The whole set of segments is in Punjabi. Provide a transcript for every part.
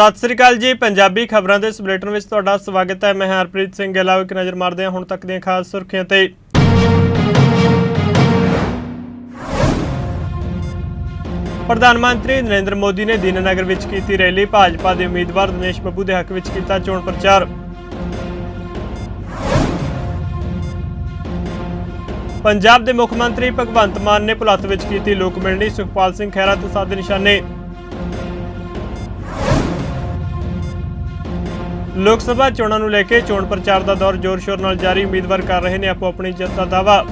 ਸਤਿ ਸ੍ਰੀ ਅਕਾਲ ਜੀ, ਪੰਜਾਬੀ ਖਬਰਾਂ ਦੇ ਇਸ ਬੁਲੇਟਿਨ ਵਿੱਚ ਤੁਹਾਡਾ ਸਵਾਗਤ ਹੈ। ਮੈਂ ਹਰਪ੍ਰੀਤ ਸਿੰਘ ਗਿੱਲ ਇੱਕ ਨਜ਼ਰ ਮਾਰਦੇ ਹਾਂ ਹੁਣ ਤੱਕ ਦੀਆਂ ਖਾਸ ਸੁਰਖੀਆਂ ਤੇ। ਪ੍ਰਧਾਨ ਮੰਤਰੀ ਨਰਿੰਦਰ ਮੋਦੀ ਨੇ ਦੀਨਨਗਰ ਵਿੱਚ ਕੀਤੀ ਰੈਲੀ। ਭਾਜਪਾ ਦੇ ਉਮੀਦਵਾਰ ਦਿਨੇਸ਼ ਬੱਬੂ ਦੇ ਹੱਕ ਵਿੱਚ ਕੀਤਾ ਚੋਣ ਪ੍ਰਚਾਰ। ਪੰਜਾਬ ਦੇ ਮੁੱਖ ਮੰਤਰੀ ਭਗਵੰਤ ਮਾਨ ਨੇ ਭੁਲੱਥ ਵਿੱਚ ਕੀਤੀ ਲੋਕ ਮਿਲਣੀ। ਸੁਖਪਾਲ ਸਿੰਘ ਖਹਿਰਾ ਤੇ ਸਾਦੇ ਨਿਸ਼ਾਨੇ। ਲੋਕ ਸਭਾ ਚੋਣਾਂ ਨੂੰ ਲੈ ਕੇ ਚੋਣ ਪ੍ਰਚਾਰ ਦਾ ਦੌਰ ਜ਼ੋਰ-ਸ਼ੋਰ ਨਾਲ ਜਾਰੀ, ਉਮੀਦਵਾਰ ਕਰ ਰਹੇ ਨੇ ਆਪੋ ਆਪਣੀ ਜਿੱਤ ਦਾ ਦਾਅਵਾ।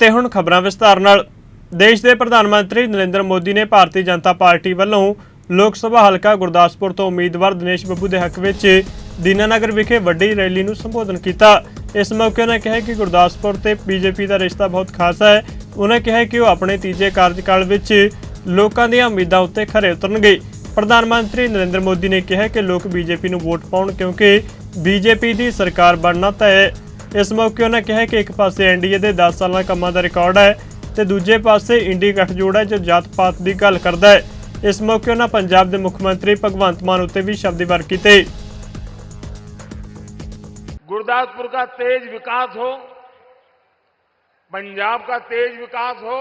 ਤੇ ਹੁਣ ਖਬਰਾਂ ਵਿਸਤਾਰ ਨਾਲ। ਦੇਸ਼ ਦੇ ਪ੍ਰਧਾਨ ਮੰਤਰੀ ਨਰਿੰਦਰ ਮੋਦੀ ਨੇ ਭਾਰਤੀ ਜਨਤਾ ਪਾਰਟੀ ਵੱਲੋਂ ਲੋਕ ਸਭਾ ਹਲਕਾ ਗੁਰਦਾਸਪੁਰ ਤੋਂ ਉਮੀਦਵਾਰ ਦਿਨੇਸ਼ ਬੱਬੂ ਦੇ ਹੱਕ ਵਿੱਚ ਦੀਨਾਨਗਰ ਵਿਖੇ ਵੱਡੀ ਰੈਲੀ ਨੂੰ ਸੰਬੋਧਨ ਕੀਤਾ। ਇਸ ਮੌਕੇ ਉਹਨਾਂ ਕਿਹਾ ਕਿ ਗੁਰਦਾਸਪੁਰ ਤੇ ਬੀਜੇਪੀ ਦਾ ਰਿਸ਼ਤਾ ਬਹੁਤ ਖਾਸ ਹੈ। ਉਹਨਾਂ ਕਿਹਾ ਕਿ ਉਹ ਆਪਣੇ ਤੀਜੇ ਕਾਰਜਕਾਲ ਵਿੱਚ ਲੋਕਾਂ ਦੀਆਂ ਉਮੀਦਾਂ ਉੱਤੇ ਖਰੇ ਉਤਰਨਗੇ। ਪ੍ਰਧਾਨ ਮੰਤਰੀ ਨਰਿੰਦਰ ਮੋਦੀ ਨੇ ਕਿਹਾ ਕਿ ਲੋਕ ਬੀਜੇਪੀ ਨੂੰ ਵੋਟ ਪਾਉਣ ਕਿਉਂਕਿ ਬੀਜੇਪੀ ਦੀ ਸਰਕਾਰ ਬਣਨਾ ਤਾਂ ਹੈ। ਇਸ ਮੌਕੇ ਉਹਨਾਂ ਕਿਹਾ ਕਿ ਇੱਕ ਪਾਸੇ ਐਨਡੀਏ ਦੇ 10 ਸਾਲਾਂ ਕੰਮਾਂ ਦਾ ਰਿਕਾਰਡ ਹੈ ਤੇ ਦੂਜੇ ਪਾਸੇ ਇੰਡੀ ਗੱਠਜੋੜ ਹੈ ਜੋ ਜਾਤ-ਪਾਤ ਦੀ ਗੱਲ ਕਰਦਾ ਹੈ। ਇਸ ਮੌਕੇ ਉਹਨਾਂ ਪੰਜਾਬ ਦੇ ਮੁੱਖ ਮੰਤਰੀ ਭਗਵੰਤ ਮਾਨ ਉੱਤੇ ਵੀ ਸ਼ਬਦ ਵਾਰ ਕੀਤੇ। ਗੁਰਦਾਸਪੁਰ ਦਾ ਤੇਜ਼ ਵਿਕਾਸ ਹੋ पंजाब का तेज विकास हो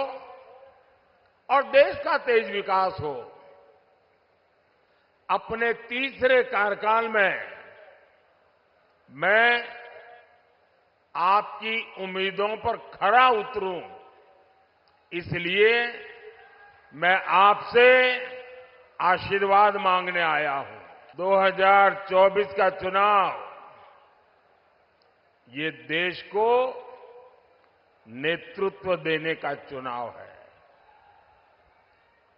और देश का तेज विकास हो, अपने तीसरे कार्यकाल में मैं आपकी उम्मीदों पर खरा उतरूं। इसलिए मैं आपसे आशीर्वाद मांगने आया हूँ। 2024 का चुनाव, ये देश को नेतृत्व देने का चुनाव है।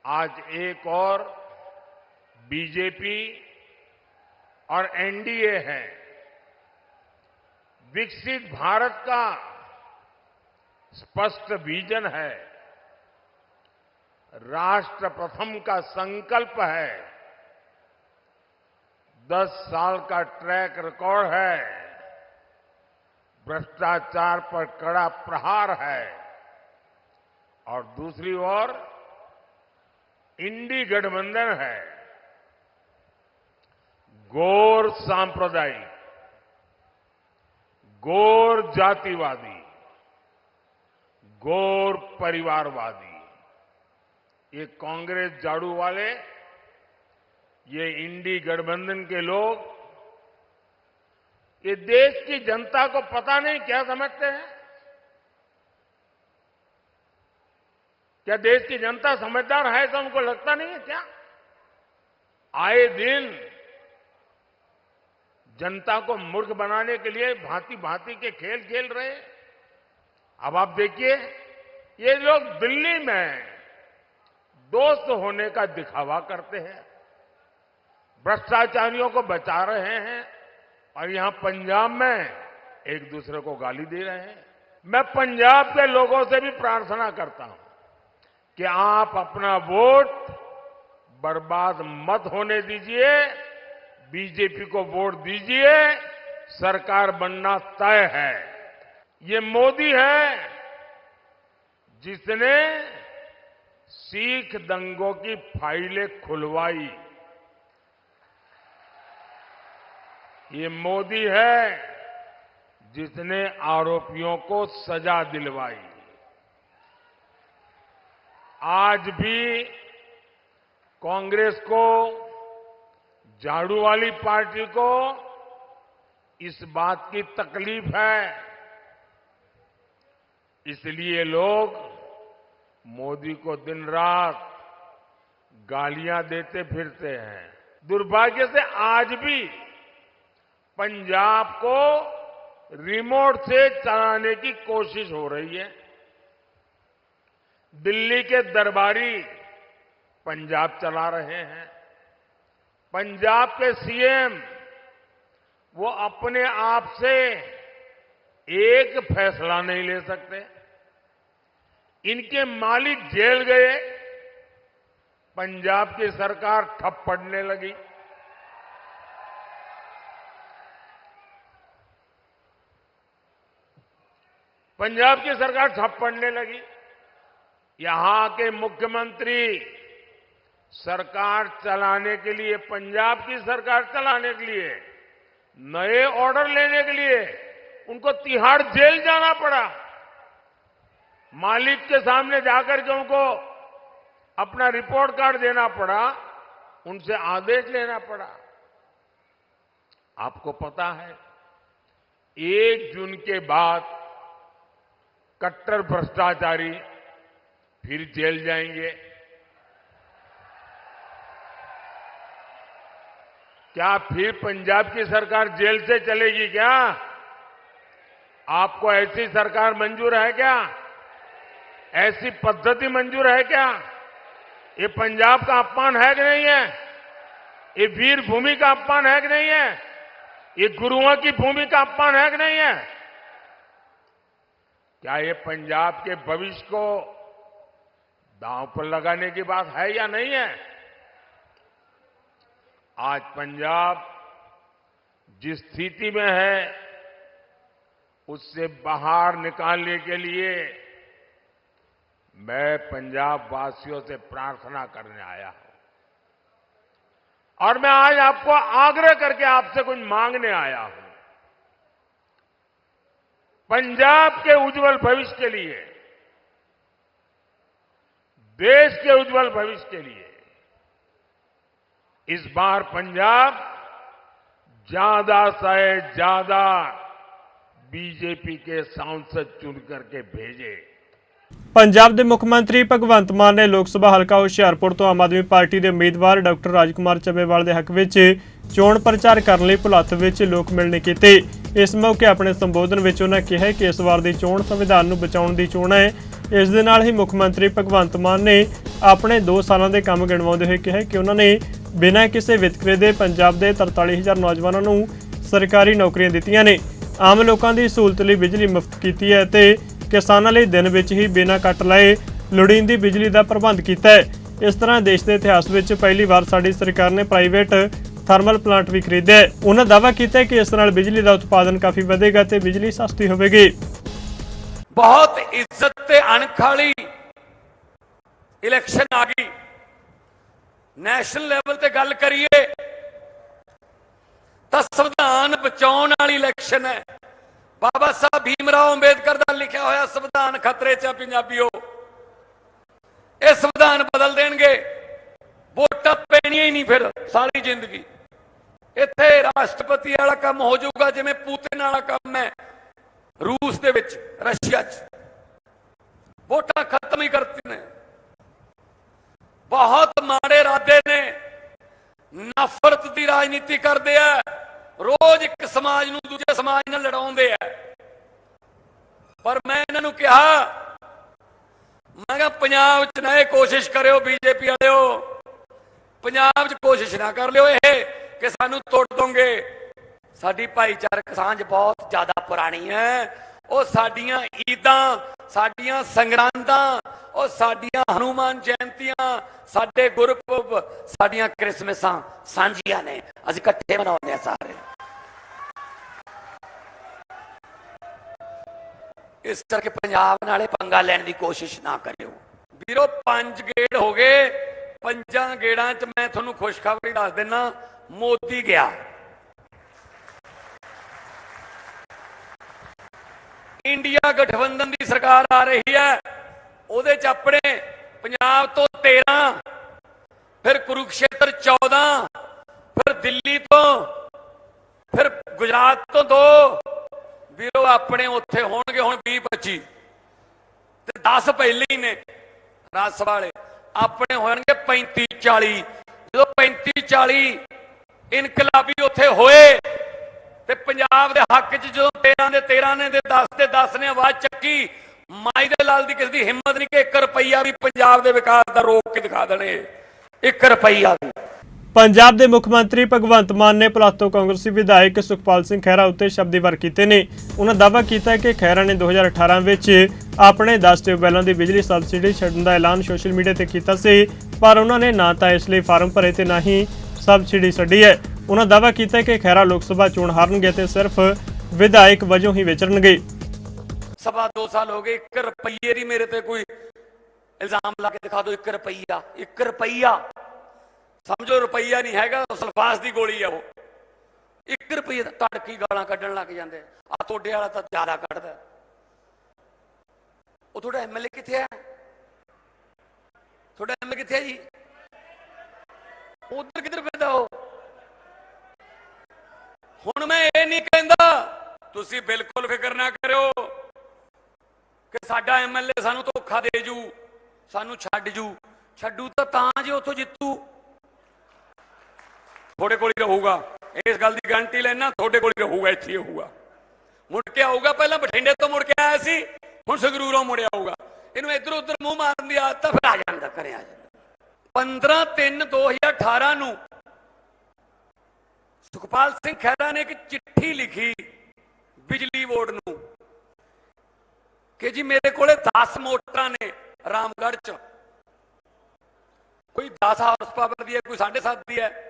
आज एक और बीजेपी और एनडीए है। विकसित भारत का स्पष्ट विजन है। राष्ट्र प्रथम का संकल्प है। दस साल का ट्रैक रिकॉर्ड है। भ्रष्टाचार पर कड़ा प्रहार है। और दूसरी ओर, इंडी गठबंधन है। गौर सांप्रदायिक, गौर जातिवादी, गौर परिवारवादी, ये कांग्रेस झाड़ू वाले, ये इंडी गठबंधन के लोग ये देश की जनता को पता नहीं क्या समझते हैं? क्या देश की जनता समझदार है ऐसा उनको लगता नहीं है क्या? आए दिन जनता को मूर्ख बनाने के लिए भांति भांति के खेल खेल रहे अब आप देखिए, ये लोग दिल्ली में दोस्त होने का दिखावा करते हैं, भ्रष्टाचारियों को बचा रहे हैं। और यहाँ पंजाब में एक दूसरे को गाली दे रहे हैं। मैं पंजाब के लोगों से भी प्रार्थना करता हूँ कि आप अपना वोट बर्बाद मत होने दीजिए, बीजेपी को वोट दीजिए, सरकार बनना तय है। ये मोदी है जिसने सिख दंगों की फाइलें खुलवाई। ये मोदी है जिसने आरोपियों को सजा दिलवाई। आज भी कांग्रेस को झाड़ू वाली पार्टी को इस बात की तकलीफ़ है। इसलिए लोग मोदी को दिन रात गालियाँ देते फिरते हैं। दुर्भाग्य से आज भी पंजाब को रिमोट से चलाने की कोशिश हो रही है। दिल्ली के दरबारी पंजाब चला रहे हैं। पंजाब के सीएम, वो अपने आप से एक फैसला नहीं ले सकते। इनके मालिक जेल गए, पंजाब की सरकार ठप पड़ने लगी। पंजाब की सरकार ठप पड़ने लगी। यहाँ के मुख्यमंत्री सरकार चलाने के लिए, पंजाब की सरकार चलाने के लिए, नए ऑर्डर लेने के लिए, उनको तिहाड़ जेल जाना पड़ा। मालिक के सामने जाकर के उनको अपना रिपोर्ट कार्ड देना पड़ा, उनसे आदेश लेना पड़ा। आपको पता है, एक जून के बाद कट्टर भ्रष्टाचारी फिर जेल जाएँगे। क्या फिर पंजाब की सरकार जेल से चलेगी क्या? आपको ऐसी सरकार मंजूर है क्या? ऐसी पद्धति मंजूर है क्या? ये पंजाब का अपमान है कि नहीं है? ये वीर भूमि का अपमान है कि नहीं है? ये गुरुओं की भूमि का अपमान है कि नहीं है? क्या ये पंजाब के भविष्य को दांव पर लगाने की बात है या नहीं है? आज पंजाब जिस स्थिति में है, उससे बाहर निकालने के लिए मैं पंजाब वासियों से प्रार्थना करने आया हूँ। और मैं आज आपको आग्रह करके आपसे कुछ मांगने आया हूँ। पंजाब के उज्जवल भविष्य के लिए, देश के उज्जवल भविष्य के लिए, इस बार पंजाब ज़्यादा से ज़्यादा बीजेपी के सांसद चुन करके भेजे। ਪੰਜਾਬ ਦੇ ਮੁੱਖ ਮੰਤਰੀ ਭਗਵੰਤ ਮਾਨ ਨੇ ਲੋਕ ਸਭਾ ਹਲਕਾ ਹੁਸ਼ਿਆਰਪੁਰ ਤੋਂ ਆਮ ਆਦਮੀ ਪਾਰਟੀ ਦੇ ਉਮੀਦਵਾਰ ਡਾਕਟਰ ਰਾਜਕੁਮਾਰ ਚੱਬੇਵਾਲ ਦੇ ਹੱਕ ਵਿੱਚ ਚੋਣ ਪ੍ਰਚਾਰ ਕਰਨ ਲਈ ਭੁਲੱਥ ਵਿੱਚ ਲੋਕ ਮਿਲਣੇ ਕੀਤੇ। ਇਸ ਮੌਕੇ ਆਪਣੇ ਸੰਬੋਧਨ ਵਿੱਚ ਉਹਨਾਂ ਕਿਹਾ ਕਿ ਇਸ ਵਾਰ ਦੀ ਚੋਣ ਸੰਵਿਧਾਨ ਨੂੰ ਬਚਾਉਣ ਦੀ ਚੋਣ ਹੈ। ਇਸ ਦੇ ਨਾਲ ਹੀ ਮੁੱਖ ਮੰਤਰੀ ਭਗਵੰਤ ਮਾਨ ਨੇ ਆਪਣੇ 2 ਸਾਲਾਂ ਦੇ ਕੰਮ ਗਿਣਵਾਉਂਦੇ ਹੋਏ ਕਿਹਾ ਕਿ ਉਹਨਾਂ ਨੇ ਬਿਨਾਂ ਕਿਸੇ ਵਿਤਕਰੇ ਦੇ ਪੰਜਾਬ ਦੇ 43000 ਨੌਜਵਾਨਾਂ ਨੂੰ ਸਰਕਾਰੀ ਨੌਕਰੀਆਂ ਦਿੱਤੀਆਂ ਨੇ। ਆਮ ਲੋਕਾਂ ਦੀ ਸਹੂਲਤ ਲਈ ਬਿਜਲੀ ਮੁਫਤ ਕੀਤੀ ਹੈ ਤੇ ਕਿਸਾਨਾਂ ਲਈ ਦਿਨ ਵਿੱਚ ਹੀ ਬਿਨਾਂ ਕੱਟ ਲਾਏ ਲੋੜੀਂਦੀ ਬਿਜਲੀ ਦਾ ਪ੍ਰਬੰਧ ਕੀਤਾ ਹੈ। ਇਸ ਤਰ੍ਹਾਂ ਦੇਸ਼ ਦੇ ਇਤਿਹਾਸ ਵਿੱਚ ਪਹਿਲੀ ਵਾਰ ਸਾਡੀ ਸਰਕਾਰ ਨੇ ਪ੍ਰਾਈਵੇਟ ਥਰਮਲ ਪਲਾਂਟ ਵੀ ਖਰੀਦਿਆ ਉਹਨਾਂ ਦਾਅਵਾ ਕੀਤਾ ਕਿ ਇਸ ਨਾਲ ਬਿਜਲੀ ਦਾ ਉਤਪਾਦਨ ਕਾਫੀ ਵਧੇਗਾ ਤੇ ਬਿਜਲੀ ਸਸਤੀ ਹੋਵੇਗੀ। ਬਹੁਤ ਇੱਜ਼ਤ ਤੇ ਅਣਖ ਵਾਲੀ ਇਲੈਕਸ਼ਨ ਆ ਗਈ। ਨੈਸ਼ਨਲ ਲੈਵਲ ਤੇ ਗੱਲ ਕਰੀਏ ਤਾਂ ਸੰਵਿਧਾਨ ਬਚਾਉਣ ਵਾਲੀ ਇਲੈਕਸ਼ਨ ਹੈ। ਬਾਬਾ ਸਾਹਿਬ ਭੀਮ ਰਾਓ ਅੰਬੇਦਕਰ ਦਾ ਲਿਖਿਆ ਹੋਇਆ ਸੰਵਿਧਾਨ ਖਤਰੇ 'ਚ ਹੈ ਪੰਜਾਬੀਓ। ਇਹ ਸੰਵਿਧਾਨ ਬਦਲ ਦੇਣਗੇ। ਵੋਟਾਂ ਪੈਣੀਆਂ ਹੀ ਨਹੀਂ ਫਿਰ ਸਾਰੀ ਜ਼ਿੰਦਗੀ। ਇੱਥੇ ਰਾਸ਼ਟਰਪਤੀ ਵਾਲਾ ਕੰਮ ਹੋ ਜਾਊਗਾ ਜਿਵੇਂ ਪੂਤਿਨ ਵਾਲਾ ਕੰਮ ਹੈ, ਰੂਸ ਦੇ ਵਿੱਚ, ਰਸ਼ੀਆ 'ਚ। ਵੋਟਾਂ ਖਤਮ ਹੀ ਕਰਤੀ ਨੇ। ਬਹੁਤ ਮਾੜੇ ਇਰਾਦੇ ਨੇ। ਨਫ਼ਰਤ ਦੀ ਰਾਜਨੀਤੀ ਕਰਦੇ ਆ। ਰੋਜ਼ ਇੱਕ ਸਮਾਜ ਨੂੰ ਦੂਜੇ ਸਮਾਜ ਨਾਲ ਲੜਾਉਂਦੇ ਆ। ਪਰ ਮੈਂ ਇਹਨਾਂ ਨੂੰ ਕਿਹਾ, ਮੈਂ ਕਿਹਾ ਪੰਜਾਬ 'ਚ ਨਾ ਇਹ ਕੋਸ਼ਿਸ਼ ਕਰਿਓ ਬੀਜੇਪੀ ਵਾਲਿਓ, ਪੰਜਾਬ 'ਚ ਕੋਸ਼ਿਸ਼ ਨਾ ਕਰ ਲਿਓ ਇਹ ਕਿ ਸਾਨੂੰ ਤੋੜ ਦੋਗੇ। ਸਾਡੀ ਭਾਈਚਾਰਕ ਸਾਂਝ ਬਹੁਤ ਜ਼ਿਆਦਾ ਪੁਰਾਣੀ ਹੈ। ਉਹ ਸਾਡੀਆਂ ਈਦਾਂ, ਸਾਡੀਆਂ ਸੰਗਰਾਂਦਾਂ, ਉਹ ਸਾਡੀਆਂ ਹਨੂਮਾਨ ਜਯੰਤੀਆਂ, ਸਾਡੇ ਗੁਰਪੁਰਬ, ਸਾਡੀਆਂ ਕ੍ਰਿਸਮਸਾਂ ਸਾਂਝੀਆਂ ਨੇ। ਅਸੀਂ ਇਕੱਠੇ ਮਨਾਉਂਦੇ ਆ ਸਾਰੇ। ਇਸ ਕਰਕੇ ਪੰਜਾਬ ਨਾਲੇ ਪੰਗਾ ਲੈਣ ਦੀ ਕੋਸ਼ਿਸ਼ ਨਾ ਕਰਿਓ। ਵੀਰੋ, ਪੰਜ ਗੇੜ ਹੋ ਗਏ। ਪੰਜਾਂ ਗੇੜਾਂ 'ਚ ਮੈਂ ਤੁਹਾਨੂੰ ਖੁਸ਼ਖਬਰੀ ਦੱਸ ਦਿੰਨਾ, ਮੋਦੀ ਗਿਆ। ਇੰਡੀਆ ਗਠਬੰਧਨ ਦੀ ਸਰਕਾਰ ਆ ਰਹੀ ਹੈ। ਉਹਦੇ 'ਚ ਆਪਣੇ ਪੰਜਾਬ ਤੋਂ 13 ਫਿਰ ਕੁਰੂਕਸ਼ੇਤਰ 14 ਫਿਰ ਦਿੱਲੀ ਤੋਂ, ਫਿਰ ਗੁਜਰਾਤ ਤੋਂ ਦੋ ਵੀਰੋ, ਆਪਣੇ ਉੱਥੇ ਹੋਣਗੇ ਹੁਣ 20 25 ਤੇ 10 ਪਹਿਲੇ ਹੀ ਨੇ, ਰਾਜ ਸਭਾ ਵਾਲੇ। ਆਪਣੇ ਹੋਣਗੇ 35 40 ਜਦੋਂ 35 40 ਇਨਕਲਾਬੀ ਉੱਥੇ ਹੋਏ, ਤੇ ਪੰਜਾਬ ਦੇ ਹੱਕ 'ਚ ਜਦੋਂ 13 ਦੇ 13 ਨੇ ਤੇ 10 ਦੇ 10 ਨੇ ਆਵਾਜ਼ ਚੱਕੀ, ਮਾਈ ਦੇ ਲਾਲ ਦੀ ਕਿਸੇ ਦੀ ਹਿੰਮਤ ਨਹੀਂ ਕਿ 1 ਰੁਪਈਆ ਵੀ ਪੰਜਾਬ ਦੇ ਵਿਕਾਸ ਦਾ ਰੋਕ ਕੇ ਦਿਖਾ ਦੇਣੇ 1 ਰੁਪਈਆ ਵੀ। ਪੰਜਾਬ ਦੇ ਮੁੱਖ ਮੰਤਰੀ ਭਗਵੰਤ ਮਾਨ ਨੇ ਪਲਾਤੋ ਕਾਂਗਰਸੀ ਵਿਧਾਇਕ ਸੁਖਪਾਲ ਸਿੰਘ ਖਹਿਰਾ ਉੱਤੇ ਸ਼ਬਦੀ ਵਾਰ ਕੀਤੇ ਨੇ। ਉਹਨਾਂ ਦਾਅਵਾ ਕੀਤਾ ਕਿ ਖਹਿਰਾ ਨੇ 2018 ਵਿੱਚ ਆਪਣੇ 10 ਟਿਊਬਵੈੱਲਾਂ ਦੀ ਬਿਜਲੀ ਸਬਸਿਡੀ ਛੱਡਣ ਦਾ ਐਲਾਨ ਸੋਸ਼ਲ ਮੀਡੀਆ ਤੇ ਕੀਤਾ ਸੀ, ਪਰ ਉਹਨਾਂ ਨੇ ਨਾ ਤਾਂ ਇਸ ਲਈ ਫਾਰਮ ਭਰੇ ਤੇ ਨਾ ਹੀ ਸਬਸਿਡੀ ਛੱਡੀ ਹੈ। ਉਹਨਾਂ ਦਾਅਵਾ ਕੀਤਾ ਕਿ ਖਹਿਰਾ ਲੋਕ ਸਭਾ ਚੋਣ ਹਾਰਨਗੇ ਤੇ ਸਿਰਫ ਵਿਧਾਇਕ ਵਜੋਂ ਹੀ ਵਿਚਰਨਗੇ ਸਵਾ 2 ਸਾਲ ਹੋ ਗਏ 1 ਰੁਪਈਏ ਦੀ ਮੇਰੇ ਤੇ ਕੋਈ ਇਲਜ਼ਾਮ ਲਾ ਕੇ ਦਿਖਾ ਦਿਓ 1 ਰੁਪਈਆ 1 ਰੁਪਈਆ। ਸਮਝੋ ਰੁਪਈਆ ਨਹੀਂ ਹੈਗਾ ਸਲਫਾਸ ਦੀ ਗੋਲੀ ਆ ਉਹ। 1 ਰੁਪਈਏ ਦਾ ਤੜਕੀ ਗਾਲਾਂ ਕੱਢਣ ਲੱਗ ਜਾਂਦੇ ਆ। ਤੁਹਾਡੇ ਵਾਲਾ ਤਾਂ ਜ਼ਿਆਦਾ ਕੱਢਦਾ। ਉਹ ਤੁਹਾਡਾ ਐਮਐਲਏ ਕਿੱਥੇ ਹੈ ਤੁਹਾਡਾ ਐਮਐਲਏ ਕਿੱਥੇ ਹੈ ਜੀ? ਉਧਰ ਕਿੱਧਰ ਫਿਰਦਾ ਉਹ? ਹੁਣ ਮੈਂ ਇਹ ਨਹੀਂ ਕਹਿੰਦਾ, ਤੁਸੀਂ ਬਿਲਕੁਲ ਫਿਕਰ ਨਾ ਕਰਿਓ ਕਿ ਸਾਡਾ ਐਮਐਲਏ ਸਾਨੂੰ ਧੋਖਾ ਦੇ ਜੂ, ਸਾਨੂੰ ਛੱਡ ਜੂ। ਛੱਡੂ ਤਾਂ ਤਾਂ ਜੇ ਉੱਥੋਂ ਜਿੱਤੂ। ਤੁਹਾਡੇ ਕੋਲ ਹੀ ਰਹੂਗਾ। ਇਸ ਗੱਲ ਦੀ ਗਾਰੰਟੀ ਲੈਣਾ, ਤੁਹਾਡੇ ਕੋਲ ਹੀ ਰਹੂਗਾ, ਇੱਥੇ ਹੀ ਰਹੂਗਾ। ਮੁੜ ਕੇ ਆਊਗਾ ਪਹਿਲਾਂ ਬਠਿੰਡੇ ਤੋਂ ਮੁੜ ਕੇ ਆਇਆ ਸੀ, ਹੁਣ ਸੰਗਰੂਰੋਂ ਮੁੜ ਆਊਗਾ। ਇਹਨੂੰ ਇੱਧਰ ਉੱਧਰ ਮੂੰਹ ਮਾਰਨ ਦੀ ਆਦਤ ਫਿਰ ਆ ਜਾਂਦਾ ਕਰੇ ਆ ਜਾਂਦਾ। 15 3 2018 ਨੂੰ ਸੁਖਪਾਲ ਸਿੰਘ ਖਹਿਰਾ ਨੇ ਇੱਕ ਚਿੱਠੀ ਲਿਖੀ ਬਿਜਲੀ ਬੋਰਡ ਨੂੰ ਕਿ ਜੀ ਮੇਰੇ ਕੋਲੇ 10 ਮੋਟਰਾਂ ਨੇ ਰਾਮਗੜ੍ਹ ਚ। ਕੋਈ 10 ਹਾਰਸ ਪਾਵਰ ਦੀ ਹੈ, ਕੋਈ 7.5 ਦੀ ਹੈ।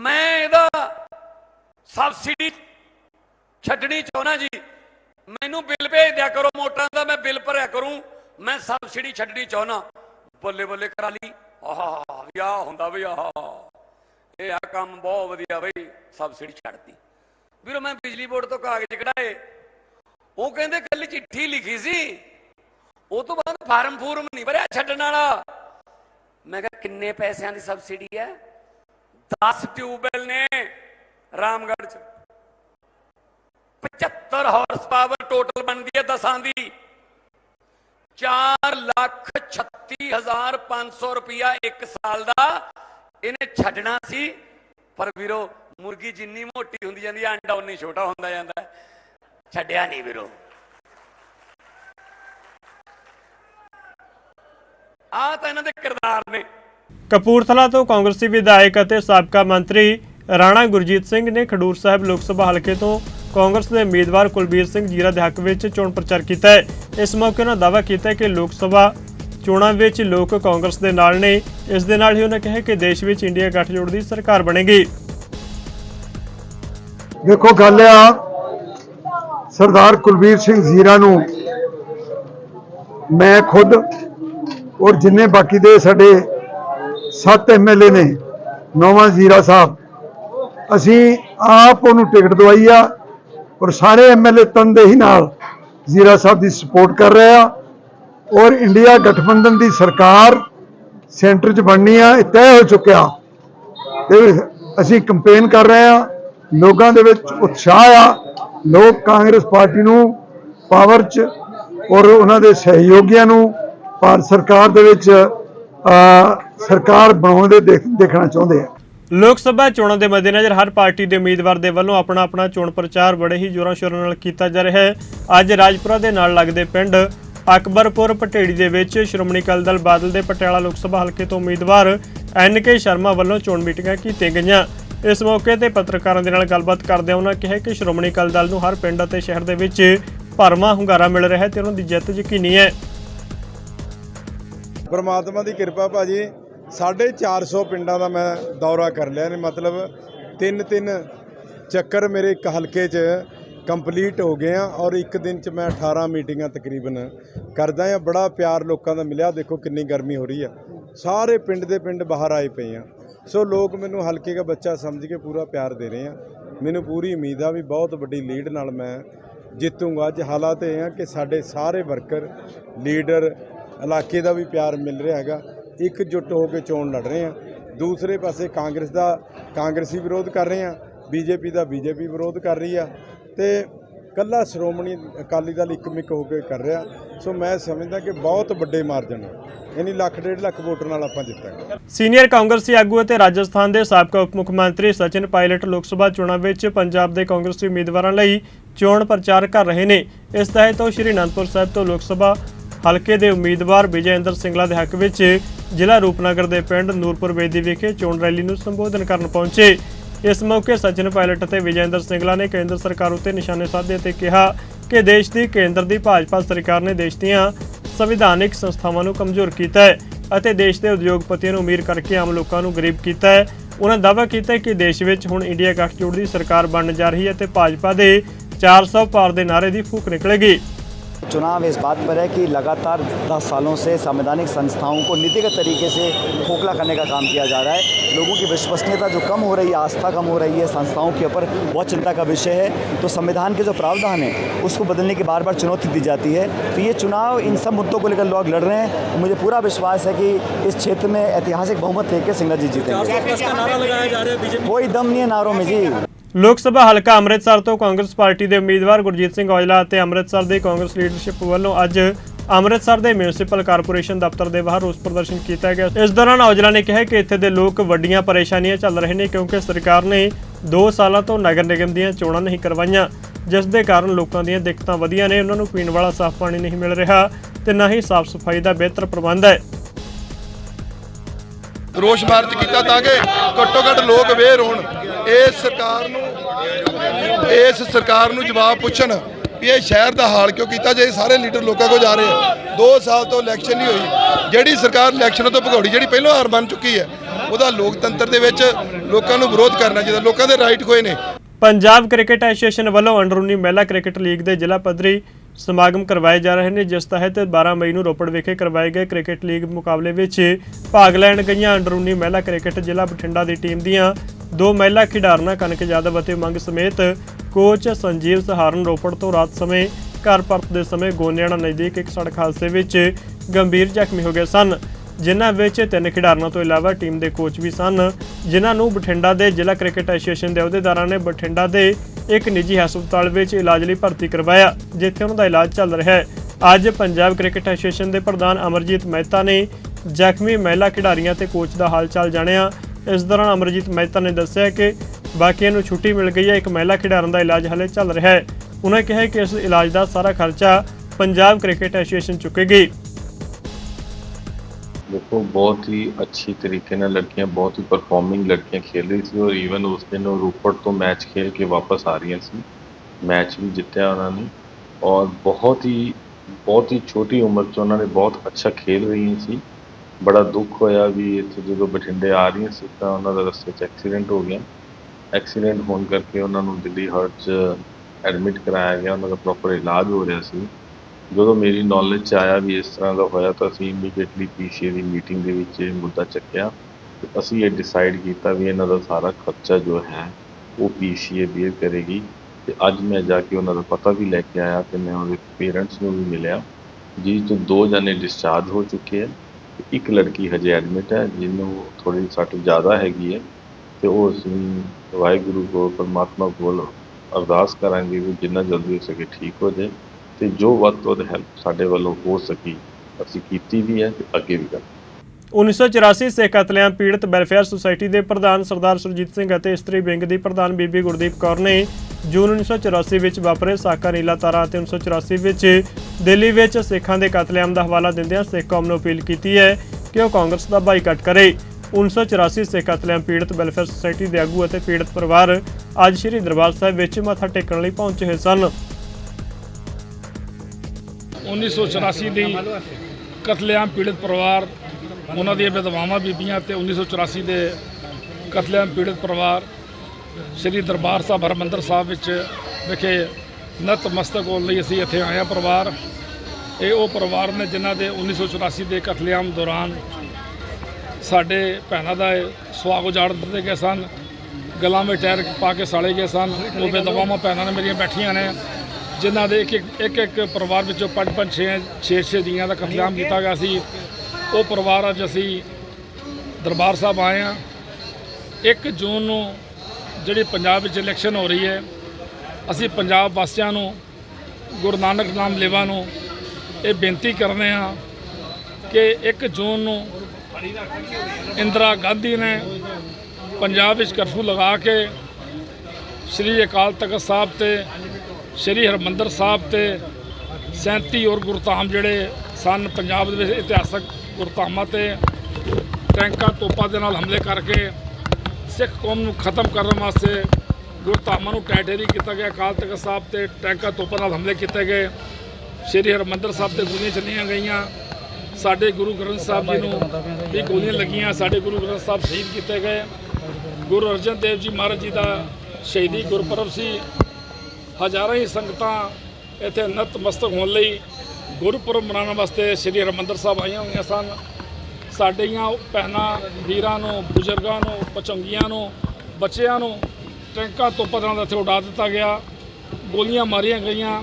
ਮੈਂ ਇਹਦਾ ਸਬਸਿਡੀ ਛੱਡਣੀ ਚਾਹੁੰਦਾ ਜੀ। ਮੈਨੂੰ ਬਿੱਲ ਭੇਜ ਦਿਆ ਕਰੋ, ਮੋਟਰਾਂ ਦਾ ਮੈਂ ਬਿੱਲ ਭਰਿਆ ਕਰੂੰ। ਮੈਂ ਸਬਸਿਡੀ ਛੱਡਣੀ ਚਾਹੁੰਦਾ। ਬੱਲੇ ਬੱਲੇ ਕਰਾ ਲਈ। ਆਹਾ, ਵੀ ਆਹ ਹੁੰਦਾ ਵੀ ਆਹ। ਇਹ ਆ ਕੰਮ ਬਹੁਤ ਵਧੀਆ ਬਈ ਸਬਸਿਡੀ ਛੱਡਤੀ। ਵੀਰੋ, ਮੈਂ ਬਿਜਲੀ ਬੋਰਡ ਤੋਂ ਕਾਗਜ਼ ਕਢਾਏ। ਉਹ ਕਹਿੰਦੇ ਕੱਲ ਚਿੱਠੀ ਲਿਖੀ ਸੀ। ਉਹ ਤੋਂ ਬਾਅਦ ਫਾਰਮ ਫੂਰਮ ਨਹੀਂ ਭਰਿਆ ਛੱਡਣ ਵਾਲਾ। ਮੈਂ ਕਿਹਾ, ਕਿੰਨੇ ਪੈਸਿਆਂ ਦੀ ਸਬਸਿਡੀ ਹੈ? 10 ਟਿਊਬਵੈਲ ਨੇ ਰਾਮਗੜ੍ਹ ਚ 75 ਹਾਰਸ ਪਾਵਰ ਟੋਟਲ ਬਣਦੀ ਹੈ ਦਸਾਂ ਦੀ 4 ਲੱਖ 36500 ਰੁਪਇਆ ਇੱਕ ਸਾਲ ਦਾ ਇਹਨੇ ਛੱਡਣਾ ਸੀ ਪਰ ਵੀਰੋ ਮੁਰਗੀ ਜਿੰਨੀ ਮੋਟੀ ਹੁੰਦੀ ਜਾਂਦੀ ਹੈ ਅੰਡਾ ਉਨੀ ਛੋਟਾ ਹੁੰਦਾ ਜਾਂਦਾ ਛੱਡਿਆ ਨਹੀਂ ਵੀਰੋ ਆ ਤਾਂ ਇਹਨਾਂ ਦੇ ਕਿਰਦਾਰ ਨੇ ਕਪੂਰਥਲਾ ਤੋਂ ਕਾਂਗਰਸੀ ਵਿਧਾਇਕ ਅਤੇ ਸਾਬਕਾ ਮੰਤਰੀ ਰਾਣਾ ਗੁਰਜੀਤ ਸਿੰਘ ਨੇ ਖਡੂਰ ਸਾਹਿਬ ਲੋਕ ਸਭਾ ਹਲਕੇ ਤੋਂ ਕਾਂਗਰਸ ਦੇ ਉਮੀਦਵਾਰ ਕੁਲਬੀਰ ਸਿੰਘ ਜੀਰਾ ਦੇ ਹੱਕ ਵਿੱਚ ਚੋਣ ਪ੍ਰਚਾਰ ਕੀਤਾ ਹੈ। ਇਸ ਮੌਕੇ ਉਹਨਾਂ ਦਾਅਵਾ ਕੀਤਾ ਕਿ ਲੋਕ ਸਭਾ ਚੋਣਾਂ ਵਿੱਚ ਲੋਕ ਕਾਂਗਰਸ ਦੇ ਨਾਲ ਨੇ। ਇਸ ਦੇ ਨਾਲ ਹੀ ਉਹਨਾਂ ਕਿਹਾ ਕਿ ਦੇਸ਼ ਵਿੱਚ ਇੰਡੀਆ ਗੱਠਜੋੜ ਦੀ ਸਰਕਾਰ ਬਣੇਗੀ। ਦੇਖੋ, ਗੱਲ ਆ, ਸਰਦਾਰ ਕੁਲਬੀਰ ਸਿੰਘ ਜ਼ੀਰਾ ਨੂੰ ਮੈਂ ਖੁਦ ਔਰ ਜਿੰਨੇ ਬਾਕੀ ਦੇ ਸਾਡੇ ਸੱਤ ਐਮਐਲਏ ਨੇ, ਨੌਵਾਂ ਜ਼ੀਰਾ ਸਾਹਿਬ। ਅਸੀਂ ਆਪ ਉਹਨੂੰ ਟਿਕਟ ਦਵਾਈ ਆ ਔਰ ਸਾਰੇ ਐਮਐਲਏ ਤਨਦੇਹੀ ਨਾਲ ਜ਼ੀਰਾ ਸਾਹਿਬ ਦੀ ਸਪੋਰਟ ਕਰ ਰਹੇ ਆ। ਔਰ ਇੰਡੀਆ ਗਠਬੰਧਨ ਦੀ ਸਰਕਾਰ ਸੈਂਟਰ 'ਚ ਬਣਨੀ ਆ, ਇਹ ਤੈਅ ਹੋ ਚੁੱਕਿਆ। ਤੇ ਅਸੀਂ ਕੰਪੇਨ ਕਰ ਰਹੇ ਆ, ਲੋਕਾਂ ਦੇ ਵਿੱਚ ਉਤਸ਼ਾਹ ਆ। ਲੋਕ ਕਾਂਗਰਸ ਪਾਰਟੀ ਨੂੰ ਪਾਵਰ 'ਚ ਔਰ ਉਹਨਾਂ ਦੇ ਸਹਿਯੋਗੀਆਂ ਨੂੰ, ਭਾਰਤ ਸਰਕਾਰ ਦੇ ਵਿੱਚ ਸਰਕਾਰ ਬਣਾਉਣ ਦੇ ਦੇਖ- ਦੇਖਣਾ ਚਾਹੁੰਦੇ ਆ। ਲੋਕ ਸਭਾ ਚੋਣਾਂ ਦੇ ਮੱਦੇਨਜ਼ਰ ਹਰ ਪਾਰਟੀ ਦੇ ਉਮੀਦਵਾਰ ਦੇ ਵੱਲੋਂ ਆਪਣਾ ਆਪਣਾ ਚੋਣ ਪ੍ਰਚਾਰ ਬੜੇ ਹੀ ਜ਼ੋਰਾਂ ਸ਼ੋਰਾਂ ਨਾਲ ਕੀਤਾ ਜਾ ਰਿਹਾ ਹੈ। ਅੱਜ ਰਾਜਪੁਰਾ ਦੇ ਨਾਲ ਲੱਗਦੇ ਪਿੰਡ ਅਕਬਰਪੁਰ ਪਟੇੜੀ ਦੇ ਵਿੱਚ ਸ਼੍ਰੋਮਣੀ ਅਕਾਲੀ ਦਲ ਬਾਦਲ ਦੇ ਪਟਿਆਲਾ ਲੋਕ ਸਭਾ ਹਲਕੇ ਤੋਂ ਉਮੀਦਵਾਰ ਐਨ ਕੇ ਸ਼ਰਮਾ ਵੱਲੋਂ ਚੋਣ ਮੀਟਿੰਗਾਂ ਕੀਤੀਆਂ ਗਈਆਂ। ਇਸ ਮੌਕੇ ਤੇ ਪੱਤਰਕਾਰਾਂ ਦੇ ਨਾਲ ਗੱਲਬਾਤ ਕਰਦਿਆਂ ਉਹਨਾਂ ਕਿਹਾ ਕਿ ਸ਼੍ਰੋਮਣੀ ਅਕਾਲੀ ਦਲ ਨੂੰ ਹਰ ਪਿੰਡ ਅਤੇ ਸ਼ਹਿਰ ਦੇ ਵਿੱਚ ਭਰਵਾਂ ਹੁੰਗਾਰਾ ਮਿਲ ਰਿਹਾ ਹੈ ਤੇ ਉਹਨਾਂ ਦੀ ਜਿੱਤ ਯਕੀਨੀ ਹੈ। ਪਰਮਾਤਮਾ ਦੀ ਕਿਰਪਾ ਭਾਜੀ। 450 ਪਿੰਡਾਂ ਦਾ ਮੈਂ ਦੌਰਾ ਕਰ ਲਿਆ ਨੇ, ਮਤਲਬ ਤਿੰਨ ਤਿੰਨ ਚੱਕਰ ਮੇਰੇ ਇੱਕ ਹਲਕੇ 'ਚ ਕੰਪਲੀਟ ਹੋ ਗਏ ਆ ਔਰ ਇੱਕ ਦਿਨ 'ਚ ਮੈਂ 18 ਮੀਟਿੰਗਾਂ ਤਕਰੀਬਨ ਕਰਦਾ ਆ। ਬੜਾ ਪਿਆਰ ਲੋਕਾਂ ਦਾ ਮਿਲਿਆ, ਦੇਖੋ ਕਿੰਨੀ ਗਰਮੀ ਹੋ ਰਹੀ ਆ। ਸਾਰੇ ਪਿੰਡ ਦੇ ਪਿੰਡ ਬਾਹਰ ਆਏ ਪਏ ਆ। ਸੋ ਲੋਕ ਮੈਨੂੰ ਹਲਕੇ ਦਾ ਬੱਚਾ ਸਮਝ ਕੇ ਪੂਰਾ ਪਿਆਰ ਦੇ ਰਹੇ ਆ। ਮੈਨੂੰ ਪੂਰੀ ਉਮੀਦ ਆ ਵੀ ਬਹੁਤ ਵੱਡੀ ਲੀਡ ਨਾਲ ਮੈਂ ਜਿੱਤੂੰਗਾ। ਅੱਜ ਹਾਲਾਤ ਇਹ ਆ ਕਿ ਸਾਡੇ ਸਾਰੇ ਵਰਕਰ, ਲੀਡਰ, ਇਲਾਕੇ ਦਾ ਵੀ ਪਿਆਰ ਮਿਲ ਰਿਹਾ ਹੈਗਾ। ਇਕਜੁੱਟ ਹੋ ਕੇ ਚੋਣ ਲੜ ਰਹੇ ਆ ਦੂਸਰੇ ਪਾਸੇ ਕਾਂਗਰਸ ਦਾ, ਕਾਂਗਰਸੀ ਵਿਰੋਧ ਕਰ ਰਹੇ ਆ ਬੀਜੇਪੀ ਦਾ ਬੀਜੇਪੀ ਵਿਰੋਧ ਕਰ ਰਹੀ ਆ। ਤੇ ਕੱਲਾ ਸ਼੍ਰੋਮਣੀ ਅਕਾਲੀ ਦਲ ਇੱਕਮਿਕ ਹੋ ਕੇ ਕਰ ਰਿਹਾ। ਸੋ ਮੈਂ ਸਮਝਦਾ ਕਿ ਬਹੁਤ ਵੱਡੇ ਮਾਰਜਨ ਨਾਲ ਯਾਨੀ ਲੱਖ, ਡੇਢ ਲੱਖ ਵੋਟਰ ਨਾਲ ਆਪਾਂ ਜਿੱਤਾਂਗੇ। ਸੀਨੀਅਰ ਕਾਂਗਰਸੀ ਆਗੂ ਅਤੇ ਰਾਜਸਥਾਨ ਦੇ ਸਾਬਕਾ ਉਪ ਮੁੱਖ ਮੰਤਰੀ ਸਚਿਨ ਪਾਇਲਟ ਲੋਕ ਸਭਾ ਚੋਣਾਂ ਵਿੱਚ ਪੰਜਾਬ ਦੇ ਕਾਂਗਰਸੀ ਉਮੀਦਵਾਰਾਂ ਲਈ ਚੋਣ ਪ੍ਰਚਾਰ ਕਰ ਰਹੇ ਨੇ। ਇਸ ਤਹਿਤ ਉਹ ਸ਼੍ਰੀ ਅਨੰਦਪੁਰ ਸਾਹਿਬ ਤੋਂ ਲੋਕ ਸਭਾ ਹਲਕੇ ਦੇ ਉਮੀਦਵਾਰ ਵਿਜੇ ਇੰਦਰ ਸਿੰਗਲਾ ਦੇ ਹੱਕ ਵਿੱਚ ਜ਼ਿਲ੍ਹਾ ਰੂਪਨਗਰ ਦੇ ਪਿੰਡ ਨੂਰਪੁਰ ਬੇਦੀ ਵਿਖੇ ਚੋਣ ਰੈਲੀ ਨੂੰ ਸੰਬੋਧਨ ਕਰਨ ਪਹੁੰਚੇ। ਇਸ ਮੌਕੇ ਸਚਿਨ ਪਾਇਲਟ ਅਤੇ ਵਿਜੇ ਇੰਦਰ ਸਿੰਗਲਾ ਨੇ ਕੇਂਦਰ ਸਰਕਾਰ ਉੱਤੇ ਨਿਸ਼ਾਨੇ ਸਾਧੇ ਅਤੇ ਕਿਹਾ ਕਿ ਦੇਸ਼ ਦੀ ਕੇਂਦਰ ਦੀ ਭਾਜਪਾ ਸਰਕਾਰ ਨੇ ਦੇਸ਼ ਦੀਆਂ ਸੰਵਿਧਾਨਿਕ ਸੰਸਥਾਵਾਂ ਨੂੰ ਕਮਜ਼ੋਰ ਕੀਤਾ ਹੈ ਅਤੇ ਦੇਸ਼ ਦੇ ਉਦਯੋਗਪਤੀਆਂ ਨੂੰ ਅਮੀਰ ਕਰਕੇ ਆਮ ਲੋਕਾਂ ਨੂੰ ਗਰੀਬ ਕੀਤਾ ਹੈ। ਉਹਨਾਂ ਦਾਅਵਾ ਕੀਤਾ ਕਿ ਦੇਸ਼ ਵਿੱਚ ਹੁਣ ਇੰਡੀਆ ਗੱਠਜੋੜ ਦੀ ਸਰਕਾਰ ਬਣਨ ਜਾ ਰਹੀ ਹੈ ਤੇ ਭਾਜਪਾ ਦੇ 400 ਪਾਰ ਦੇ ਨਾਰੇ ਦੀ ਫੂਕ ਨਿਕਲੇਗੀ। चुनाव इस बात पर है कि लगातार 10 सालों से संवैधानिक संस्थाओं को नीतिगत तरीके से खोखला करने का काम किया जा रहा है। लोगों की विश्वसनीयता जो कम हो रही है आस्था कम हो रही है संस्थाओं के ऊपर बहुत चिंता का विषय है। तो संविधान के जो प्रावधान है उसको बदलने की बार बार चुनौती दी जाती है। तो ये चुनाव इन सब मुद्दों को लेकर लोग लड़ रहे हैं। मुझे पूरा विश्वास है कि इस क्षेत्र में ऐतिहासिक बहुमत लेकर सिंगला जी जीतेंगे कोई दम नहीं है नारों में जी। ਲੋਕ ਸਭਾ ਹਲਕਾ ਅੰਮ੍ਰਿਤਸਰ ਤੋਂ ਕਾਂਗਰਸ ਪਾਰਟੀ ਦੇ ਉਮੀਦਵਾਰ ਗੁਰਜੀਤ ਸਿੰਘ ਔਜਲਾ ਅਤੇ ਅੰਮ੍ਰਿਤਸਰ ਦੇ ਕਾਂਗਰਸ ਲੀਡਰਸ਼ਿਪ ਵੱਲੋਂ ਅੱਜ ਅੰਮ੍ਰਿਤਸਰ ਦੇ ਮਿਊਨਿਸਪਲ ਕਾਰਪੋਰੇਸ਼ਨ ਦਫ਼ਤਰ ਦੇ ਬਾਹਰ ਰੋਸ ਪ੍ਰਦਰਸ਼ਨ ਕੀਤਾ ਗਿਆ। ਇਸ ਦੌਰਾਨ ਔਜਲਾ ਨੇ ਕਿਹਾ ਕਿ ਇੱਥੇ ਦੇ ਲੋਕ ਵੱਡੀਆਂ ਪਰੇਸ਼ਾਨੀਆਂ ਚੱਲ ਰਹੇ ਨੇ ਕਿਉਂਕਿ ਸਰਕਾਰ ਨੇ 2 ਸਾਲਾਂ ਤੋਂ ਨਗਰ ਨਿਗਮ ਦੀਆਂ ਚੋਣਾਂ ਨਹੀਂ ਕਰਵਾਈਆਂ, ਜਿਸ ਦੇ ਕਾਰਨ ਲੋਕਾਂ ਦੀਆਂ ਦਿੱਕਤਾਂ ਵਧੀਆਂ ਨੇ। ਉਹਨਾਂ ਨੂੰ ਪੀਣ ਵਾਲਾ ਸਾਫ਼ ਪਾਣੀ ਨਹੀਂ ਮਿਲ ਰਿਹਾ ਤੇ ਨਾ ਹੀ ਸਾਫ਼ ਸਫ਼ਾਈ ਦਾ ਬਿਹਤਰ ਪ੍ਰਬੰਧ ਹੈ। ਰੋਸ਼ ਮਾਰਚ ਕੀਤਾ ਤਾਂ ਕਿ ਘੱਟੋ ਘੱਟ ਲੋਕ ਅਵੇਅਰ ਹੋਣ। ਇਸ ਸਰਕਾਰ ਨੂੰ, ਇਸ ਸਰਕਾਰ ਨੂੰ ਜਵਾਬ ਪੁੱਛਣ ਵੀ ਇਹ ਸ਼ਹਿਰ ਦਾ ਹਾਲ ਕਿਉਂ ਕੀਤਾ ਜੇ ਸਾਰੇ ਲੀਡਰ ਲੋਕਾਂ ਕੋਲ ਜਾ ਰਹੇ ਆ। 2 ਸਾਲ ਤੋਂ ਇਲੈਕਸ਼ਨ ਨਹੀਂ ਹੋਈ। ਜਿਹੜੀ ਸਰਕਾਰ ਇਲੈਕਸ਼ਨਾਂ ਤੋਂ ਭਗੌੜੀ, ਜਿਹੜੀ ਪਹਿਲਾਂ ਹਾਰ ਬਣ ਚੁੱਕੀ ਹੈ, ਉਹਦਾ ਲੋਕਤੰਤਰ ਦੇ ਵਿੱਚ ਲੋਕਾਂ ਨੂੰ ਵਿਰੋਧ ਕਰਨਾ ਚਾਹੀਦਾ। ਲੋਕਾਂ ਦੇ ਰਾਈਟ ਖੋਏ ਨੇ। ਪੰਜਾਬ ਕ੍ਰਿਕਟ ਐਸੋਸੀਏਸ਼ਨ ਵੱਲੋਂ ਅੰਡਰ 19 ਮਹਿਲਾ ਕ੍ਰਿਕਟ ਲੀਗ ਦੇ ਜ਼ਿਲ੍ਹਾ ਪੱਧਰੀ ਸਮਾਗਮ ਕਰਵਾਏ ਜਾ ਰਹੇ ਨੇ, ਜਿਸ ਤਹਿਤ 12 ਮਈ ਨੂੰ ਰੋਪੜ ਵਿਖੇ ਕਰਵਾਏ ਗਏ ਕ੍ਰਿਕਟ ਲੀਗ ਮੁਕਾਬਲੇ ਵਿੱਚ ਭਾਗ ਲੈਣ ਗਈਆਂ ਅੰਡਰ 19 ਮਹਿਲਾ ਕ੍ਰਿਕਟ ਜ਼ਿਲ੍ਹਾ ਬਠਿੰਡਾ ਦੀ ਟੀਮ ਦੀਆਂ ਦੋ ਮਹਿਲਾ ਖਿਡਾਰਨਾਂ ਕਨਕ ਯਾਦਵ ਅਤੇ ਮੰਗ ਸਮੇਤ ਕੋਚ ਸੰਜੀਵ ਸਹਾਰਨ ਰੋਪੜ ਤੋਂ ਰਾਤ ਸਮੇਂ ਘਰ ਪਰਤਦੇ ਸਮੇਂ ਗੋਨਿਆਣਾ ਨਜ਼ਦੀਕ ਇੱਕ ਸੜਕ ਹਾਦਸੇ ਵਿੱਚ ਗੰਭੀਰ ਜ਼ਖਮੀ ਹੋ ਗਏ ਸਨ। ਜਿਨ੍ਹਾਂ ਵਿੱਚ ਤਿੰਨ ਖਿਡਾਰਨਾਂ ਤੋਂ ਇਲਾਵਾ ਟੀਮ ਦੇ ਕੋਚ ਵੀ ਸਨ। ਜਿਨ੍ਹਾਂ ਨੂੰ ਬਠਿੰਡਾ ਦੇ ਜ਼ਿਲ੍ਹਾ ਕ੍ਰਿਕਟ ਐਸੋਸੀਏਸ਼ਨ ਦੇ ਅਹੁਦੇਦਾਰਾਂ ਨੇ ਬਠਿੰਡਾ ਦੇ ਇੱਕ ਨਿੱਜੀ ਹਸਪਤਾਲ ਵਿੱਚ ਇਲਾਜ ਲਈ ਭਰਤੀ ਕਰਵਾਇਆ, ਜਿੱਥੇ ਉਹਨਾਂ ਦਾ ਇਲਾਜ ਚੱਲ ਰਿਹਾ ਹੈ। ਅੱਜ ਪੰਜਾਬ ਕ੍ਰਿਕਟ ਐਸੋਸੀਏਸ਼ਨ ਦੇ ਪ੍ਰਧਾਨ ਅਮਰਜੀਤ ਮਹਿਤਾ ਨੇ ਜ਼ਖਮੀ ਮਹਿਲਾ ਖਿਡਾਰੀਆਂ ਤੇ ਕੋਚ ਦਾ ਹਾਲ ਚਾਲ ਜਾਣਿਆ। ਇਸ ਦੌਰਾਨ ਅਮਰਜੀਤ ਮਹਿਤਾ ਨੇ ਦੱਸਿਆ ਕਿ ਬਾਕੀਆਂ ਨੂੰ ਛੁੱਟੀ ਮਿਲ ਗਈ ਹੈ, ਇੱਕ ਮਹਿਲਾ ਖਿਡਾਰਨ ਦਾ ਇਲਾਜ ਹਾਲੇ ਚੱਲ ਰਿਹਾ ਹੈ। ਉਹਨਾਂ ਕਿਹਾ ਕਿ ਇਸ ਇਲਾਜ ਦਾ ਸਾਰਾ ਖਰਚਾ ਪੰਜਾਬ ਕ੍ਰਿਕਟ ਐਸੋਸੀਏਸ਼ਨ ਚੁੱਕੇਗੀ। ਦੇਖੋ, ਬਹੁਤ ਹੀ ਅੱਛੀ ਤਰੀਕੇ ਨਾਲ ਲੜਕੀਆਂ, ਬਹੁਤ ਹੀ ਪਰਫਾਰਮਿੰਗ ਲੜਕੀਆਂ ਖੇਲ ਰਹੀ ਸੀ ਔਰ ਈਵਨ ਉਸ ਦਿਨ ਉਹ ਰੋਪੜ ਤੋਂ ਮੈਚ ਖੇਲ ਕੇ ਵਾਪਸ ਆ ਰਹੀਆਂ ਸੀ। ਮੈਚ ਵੀ ਜਿੱਤਿਆ ਉਹਨਾਂ ਨੇ ਔਰ ਬਹੁਤ ਹੀ ਬਹੁਤ ਹੀ ਛੋਟੀ ਉਮਰ 'ਚ ਉਹਨਾਂ ਨੇ ਬਹੁਤ ਅੱਛਾ ਖੇਲ ਰਹੀਆਂ ਸੀ। ਬੜਾ ਦੁੱਖ ਹੋਇਆ ਵੀ ਇੱਥੇ ਜਦੋਂ ਬਠਿੰਡੇ ਆ ਰਹੀਆਂ ਸੀ ਤਾਂ ਉਹਨਾਂ ਦਾ ਰਸਤੇ 'ਚ ਐਕਸੀਡੈਂਟ ਹੋ ਗਿਆ। ਐਕਸੀਡੈਂਟ ਹੋਣ ਕਰਕੇ ਉਹਨਾਂ ਨੂੰ ਦਿੱਲੀ ਹਾਰਟ 'ਚ ਐਡਮਿਟ ਕਰਾਇਆ ਗਿਆ, ਉਹਨਾਂ ਦਾ ਪ੍ਰੋਪਰ ਇਲਾਜ ਹੋ ਰਿਹਾ ਸੀ। ਜਦੋਂ ਮੇਰੀ ਨੌਲੇਜ 'ਚ ਆਇਆ ਵੀ ਇਸ ਤਰ੍ਹਾਂ ਦਾ ਹੋਇਆ ਤਾਂ ਅਸੀਂ ਇਮੀਡੀਏਟਲੀ ਪੀਸੀਏ ਦੀ ਮੀਟਿੰਗ ਦੇ ਵਿੱਚ ਇਹ ਮੁੱਦਾ ਚੱਕਿਆ। ਤੇ ਅਸੀਂ ਇਹ ਡਿਸਾਈਡ ਕੀਤਾ ਵੀ ਇਹਨਾਂ ਦਾ ਸਾਰਾ ਖਰਚਾ ਜੋ ਹੈ, ਉਹ ਪੀਸੀਏ ਬੀਅਰ ਕਰੇਗੀ। ਤੇ ਅੱਜ ਮੈਂ ਜਾ ਕੇ ਉਹਨਾਂ ਦਾ ਪਤਾ ਵੀ ਲੈ ਕੇ ਆਇਆ ਤੇ ਮੈਂ ਉਹਦੇ ਪੇਰੈਂਟਸ ਨੂੰ ਵੀ ਮਿਲਿਆ, ਜਿਸ ਤੋਂ ਦੋ ਜਣੇ ਡਿਸਚਾਰਜ ਹੋ ਚੁੱਕੇ ਹੈ ਤੇ ਇੱਕ ਲੜਕੀ ਹਜੇ ਐਡਮਿਟ ਹੈ, ਜਿਹਨੂੰ ਥੋੜੀ ਸੱਟ ਜ਼ਿਆਦਾ ਹੈਗੀ ਹੈ। ਤੇ ਉਹ ਅਸੀਂ ਵਾਹਿਗੁਰੂ ਕੋਲ, ਪਰਮਾਤਮਾ ਕੋਲ ਅਰਦਾਸ ਕਰਾਂਗੇ ਵੀ ਜਿੰਨਾ ਜਲਦੀ ਹੋ ਸਕੇ ਠੀਕ ਹੋ ਜਾਏ। ਤੇ ਜੋ ਵੱਧ ਤੋਂ ਵੱਧ ਹੈਲਪ ਸਾਡੇ ਵੱਲੋਂ ਹੋ ਸਕੀ, ਅਸੀਂ ਕੀਤੀ ਵੀ ਹੈ ਤੇ ਅੱਗੇ ਵੀ ਕਰਾਂਗੇ। 1984 ਸਿੱਖ ਕਤਲੇਆਮ ਪੀੜਤ ਵੈਲਫੇਅਰ ਸੁਸਾਇਟੀ ਦੇ ਪ੍ਰਧਾਨ ਸਰਦਾਰ ਸੁਰਜੀਤ ਸਿੰਘ ਅਤੇ ਇਸਤਰੀ ਵਿੰਗ ਦੀ ਪ੍ਰਧਾਨ ਬੀਬੀ ਗੁਰਦੀਪ ਕੌਰ ਨੇ ਜੂਨ 1984 ਵਿੱਚ ਵਾਪਰੇ ਸਾਕਾ ਨੀਲਾ ਤਾਰਾ ਅਤੇ 1984 ਵਿੱਚ ਦਿੱਲੀ ਵਿੱਚ ਸਿੱਖਾਂ ਦੇ ਕਤਲੇਆਮ ਦਾ ਹਵਾਲਾ ਦਿੰਦਿਆਂ ਸਿੱਖ ਕੌਮ ਨੂੰ ਅਪੀਲ ਕੀਤੀ ਹੈ ਕਿ ਉਹ ਕਾਂਗਰਸ ਦਾ ਬਾਈਕਾਟ ਕਰੇ। 1984 ਸਿੱਖ ਕਤਲੇਆਮ ਪੀੜਤ ਵੈਲਫੇਅਰ ਸੁਸਾਇਟੀ ਦੇ ਆਗੂ ਅਤੇ ਪੀੜਤ ਪਰਿਵਾਰ ਅੱਜ ਸ੍ਰੀ ਦਰਬਾਰ ਸਾਹਿਬ ਵਿੱਚ ਮੱਥਾ ਟੇਕਣ ਲਈ ਪਹੁੰਚੇ ਹੋਏ ਸਨ। 1984 ਦੀ ਕਤਲੇਆਮ ਪੀੜਤ ਪਰਿਵਾਰ, ਉਹਨਾਂ ਦੀਆਂ ਵਿਧਵਾਵਾਂ ਬੀਬੀਆਂ ਤੇ 1984 ਦੇ ਕਤਲੇਆਮ ਪੀੜਤ ਪਰਿਵਾਰ, ਸ੍ਰੀ ਦਰਬਾਰ ਸਾਹਿਬ ਹਰਮੰਦਰ ਸਾਹਿਬ ਵਿੱਚ ਵਿਖੇ ਨਤਮਸਤਕ ਹੋਣ ਲਈ ਅਸੀਂ ਇੱਥੇ ਆਏ ਹਾਂ ਪਰਿਵਾਰ। ਇਹ ਉਹ ਪਰਿਵਾਰ ਨੇ ਜਿਨ੍ਹਾਂ ਦੇ 1984 ਦੇ ਕਤਲੇਆਮ ਦੌਰਾਨ ਸਾਡੇ ਭੈਣਾਂ ਦਾ ਸੁਆਗ ਉਜਾੜ ਦਿੱਤੇ ਗਏ ਸਨ, ਗਲਾਂ ਵਿੱਚ ਟਾਇਰ ਪਾ ਕੇ ਸਾੜੇ ਗਏ ਸਨ, ਉਹ ਵਿਧਵਾਵਾਂ ਭੈਣਾਂ ਨੇ ਮੇਰੀਆਂ ਬੈਠੀਆਂ ਨੇ। ਜਿਨ੍ਹਾਂ ਦੇ ਇੱਕ ਇੱਕ ਇੱਕ ਪਰਿਵਾਰ ਵਿੱਚੋਂ ਪੰਜ ਪੰਜ, ਛੇ ਛੇ ਛੇ ਜੀਆਂ ਦਾ ਕਤਲੇਆਮ ਕੀਤਾ ਗਿਆ ਸੀ। ਉਹ ਪਰਿਵਾਰ ਅੱਜ ਅਸੀਂ ਦਰਬਾਰ ਸਾਹਿਬ ਆਏ ਹਾਂ। 1 ਜੂਨ ਨੂੰ ਜਿਹੜੀ ਪੰਜਾਬ ਵਿੱਚ ਇਲੈਕਸ਼ਨ ਹੋ ਰਹੀ ਹੈ, ਅਸੀਂ ਪੰਜਾਬ ਵਾਸੀਆਂ ਨੂੰ, ਗੁਰੂ ਨਾਨਕ ਨਾਮ ਲੇਵਾ ਨੂੰ ਇਹ ਬੇਨਤੀ ਕਰਨੇ ਹਾਂ ਕਿ 1 ਜੂਨ ਨੂੰ ਇੰਦਰਾ ਗਾਂਧੀ ਨੇ ਪੰਜਾਬ ਵਿੱਚ ਕਰਫਿਊ ਲਗਾ ਕੇ ਸ੍ਰੀ ਅਕਾਲ ਤਖਤ ਸਾਹਿਬ ਤੇ ਸ੍ਰੀ ਹਰਮੰਦਰ ਸਾਹਿਬ ਤੇ 37 ਔਰ ਗੁਰਧਾਮ ਜਿਹੜੇ ਸਨ, ਪੰਜਾਬ ਦੇ ਵਿੱਚ ਇਤਿਹਾਸਕ ਗੁਰਧਾਮਾਂ ਤੇ ਟੈਂਕਾਂ, ਤੋਪਾਂ ਦੇ ਨਾਲ ਹਮਲੇ ਕਰਕੇ ਸਿੱਖ ਕੌਮ ਨੂੰ ਖਤਮ ਕਰਨ ਵਾਸਤੇ ਗੁਰਧਾਮਾਂ ਨੂੰ ਟੈਟੇਰੀ ਕੀਤਾ ਗਿਆ। ਅਕਾਲ ਤਖਤ ਸਾਹਿਬ ਤੇ ਟੈਂਕਾਂ, ਤੋਪਾਂ ਨਾਲ ਹਮਲੇ ਕੀਤੇ ਗਏ। ਸ੍ਰੀ ਹਰਮੰਦਰ ਸਾਹਿਬ ਤੇ ਗੋਲੀਆਂ ਚੱਲੀਆਂ ਗਈਆਂ। ਸਾਡੇ ਗੁਰੂ ਗ੍ਰੰਥ ਸਾਹਿਬ ਜੀ ਨੂੰ ਵੀ ਗੋਲੀਆਂ ਲੱਗੀਆਂ। ਸਾਡੇ ਗੁਰੂ ਗ੍ਰੰਥ ਸਾਹਿਬ ਸ਼ਹੀਦ ਕੀਤੇ ਗਏ। ਗੁਰੂ ਅਰਜਨ ਦੇਵ ਜੀ ਮਹਾਰਾਜ ਜੀ ਦਾ ਸ਼ਹੀਦੀ ਗੁਰਪੁਰਬ ਸੀ। ਹਜ਼ਾਰਾਂ ਹੀ ਸੰਗਤਾਂ ਇੱਥੇ ਨਤਮਸਤਕ ਹੋਣ ਲਈ ਗੁਰਪੁਰਬ ਮਨਾਉਣ ਵਾਸਤੇ ਸ੍ਰੀ ਹਰਿਮੰਦਰ ਸਾਹਿਬ ਆਈਆਂ ਹੋਈਆਂ ਸਨ। ਸਾਡੀਆਂ ਭੈਣਾਂ, ਵੀਰਾਂ ਨੂੰ, ਬਜ਼ੁਰਗਾਂ ਨੂੰ, ਪਚੰਗੀਆਂ ਨੂੰ, ਬੱਚਿਆਂ ਨੂੰ ਟੈਂਕਾਂ ਤੋਂ ਪਤਰਾਂ ਦਾ ਇੱਥੇ ਉਡਾ ਦਿੱਤਾ ਗਿਆ। ਗੋਲੀਆਂ ਮਾਰੀਆਂ ਗਈਆਂ।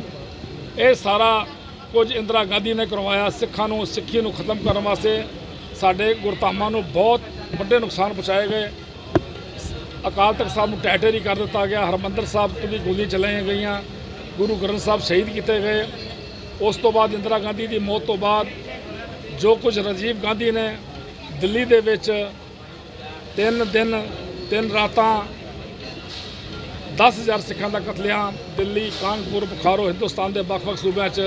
ਇਹ ਸਾਰਾ ਕੁਝ ਇੰਦਰਾ ਗਾਂਧੀ ਨੇ ਕਰਵਾਇਆ ਸਿੱਖਾਂ ਨੂੰ, ਸਿੱਖੀ ਨੂੰ ਖਤਮ ਕਰਨ ਵਾਸਤੇ। ਸਾਡੇ ਗੁਰਧਾਮਾਂ ਨੂੰ ਬਹੁਤ ਵੱਡੇ ਨੁਕਸਾਨ ਪਹੁੰਚਾਏ ਗਏ। ਅਕਾਲ ਤਖਤ ਸਾਹਿਬ ਨੂੰ ਟਹਿ ਢੇਰੀ ਕਰ ਦਿੱਤਾ ਗਿਆ। ਹਰਮੰਦਰ ਸਾਹਿਬ ਤੋਂ ਵੀ ਗੋਲੀਆਂ ਚਲਾਈਆਂ ਗਈਆਂ। ਗੁਰੂ ਗ੍ਰੰਥ ਸਾਹਿਬ ਸ਼ਹੀਦ ਕੀਤੇ ਗਏ। ਉਸ ਤੋਂ ਬਾਅਦ ਇੰਦਰਾ ਗਾਂਧੀ ਦੀ ਮੌਤ ਤੋਂ ਬਾਅਦ ਜੋ ਕੁਝ ਰਾਜੀਵ ਗਾਂਧੀ ਨੇ ਦਿੱਲੀ ਦੇ ਵਿੱਚ ਤਿੰਨ ਦਿਨ, ਤਿੰਨ ਰਾਤਾਂ 10000 ਸਿੱਖਾਂ ਦਾ ਕਤਲੇਆਮ ਦਿੱਲੀ, ਕਾਨਪੁਰ, ਬੁਖਾਰੋ, ਹਿੰਦੁਸਤਾਨ ਦੇ ਵੱਖ-ਵੱਖ ਸੂਬਿਆਂ 'ਚ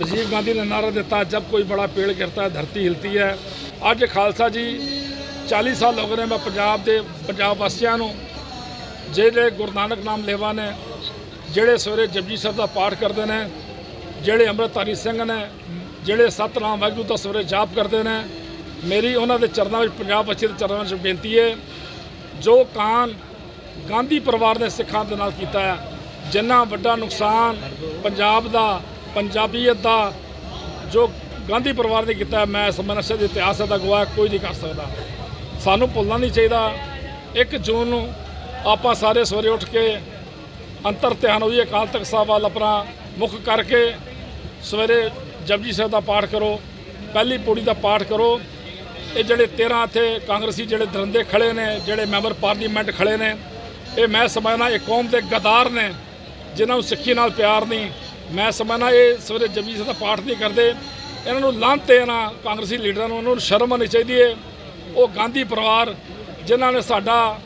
ਰਾਜੀਵ ਗਾਂਧੀ ਨੇ ਨਾਰਾ ਦਿੱਤਾ, ਜਦ ਕੋਈ ਬੜਾ ਪੇੜ ਗਿਰਤਾ ਹੈ ਧਰਤੀ ਹਿਲਤੀ ਹੈ। ਅੱਜ ਖਾਲਸਾ ਜੀ 40 ਸਾਲ ਹੋ ਗਏ ਨੇ ਮੈਂ ਪੰਜਾਬ ਦੇ, ਪੰਜਾਬ ਵਾਸੀਆਂ ਨੂੰ, ਜਿਹੜੇ ਗੁਰੂ ਨਾਨਕ ਨਾਮ ਲੇਵਾ ਨੇ, ਜਿਹੜੇ ਸਵੇਰੇ ਜਪਜੀ ਸਾਹਿਬ ਦਾ ਪਾਠ ਕਰਦੇ ਨੇ, ਜਿਹੜੇ ਅੰਮ੍ਰਿਤਧਾਰੀ ਸਿੰਘ ਨੇ, ਜਿਹੜੇ ਸਤਨਾਮ ਵਾਹਿਗੁਰੂ ਦਾ ਸਵੇਰੇ ਜਾਪ ਕਰਦੇ ਨੇ, ਮੇਰੀ ਉਹਨਾਂ ਦੇ ਚਰਨਾਂ ਵਿੱਚ, ਪੰਜਾਬ ਵਾਸੀ ਦੇ ਚਰਨਾਂ ਵਿੱਚ ਬੇਨਤੀ ਹੈ, ਜੋ ਕਾਨ ਗਾਂਧੀ ਪਰਿਵਾਰ ਨੇ ਸਿੱਖਾਂ ਦੇ ਨਾਲ ਕੀਤਾ ਹੈ, ਜਿੰਨਾ ਵੱਡਾ ਨੁਕਸਾਨ ਪੰਜਾਬ ਦਾ, ਪੰਜਾਬੀਅਤ ਦਾ, ਜੋ ਗਾਂਧੀ ਪਰਿਵਾਰ ਨੇ ਕੀਤਾ ਮੈਂ ਸਮਨਸ਼ਾ ਦੇ ਇਤਿਹਾਸ ਦਾ ਗਵਾਹ ਕੋਈ ਨਹੀਂ ਕਰ ਸਕਦਾ। ਸਾਨੂੰ ਭੁੱਲਣਾ ਨਹੀਂ ਚਾਹੀਦਾ। 1 ਜੂਨ ਨੂੰ ਆਪਾਂ ਸਾਰੇ ਸਵੇਰੇ ਉੱਠ ਕੇ ਅੰਤਰ ਧਿਆਨ ਹੋਈ, ਅਕਾਲ ਤਖਤ ਸਾਹਿਬ ਵੱਲ ਆਪਣਾ ਮੁੱਖ ਕਰਕੇ ਸਵੇਰੇ ਜਪਜੀ ਸਾਹਿਬ ਦਾ ਪਾਠ ਕਰੋ, ਪਹਿਲੀ ਪੌੜੀ ਦਾ ਪਾਠ ਕਰੋ। ਇਹ ਜਿਹੜੇ 13 ਇੱਥੇ ਕਾਂਗਰਸੀ ਜਿਹੜੇ ਦਰੰਦੇ ਖੜੇ ਨੇ, ਜਿਹੜੇ ਮੈਂਬਰ ਪਾਰਲੀਮੈਂਟ ਖੜੇ ਨੇ, ਇਹ ਮੈਂ ਸਮਝਣਾ ਇਹ ਕੌਮ ਦੇ ਗਦਾਰ ਨੇ, ਜਿਨ੍ਹਾਂ ਨੂੰ ਸਿੱਖੀ ਨਾਲ ਪਿਆਰ ਨਹੀਂ। ਮੈਂ ਸਮਝਣਾ ਇਹ ਸਵੇਰੇ ਜਪਜੀ ਸਾਹਿਬ ਦਾ ਪਾਠ ਨਹੀਂ ਕਰਦੇ। ਇਹਨਾਂ ਨੂੰ ਲਾਂਤ ਹੈ ਇਹਨਾਂ ਕਾਂਗਰਸੀ ਲੀਡਰਾਂ ਨੂੰ, ਉਹਨਾਂ ਨੂੰ ਸ਼ਰਮ ਆਉਣੀ ਚਾਹੀਦੀ ਹੈ ਉਹ ਗਾਂਧੀ ਪਰਿਵਾਰ, ਜਿਨ੍ਹਾਂ ਨੇ ਸਾਡਾ,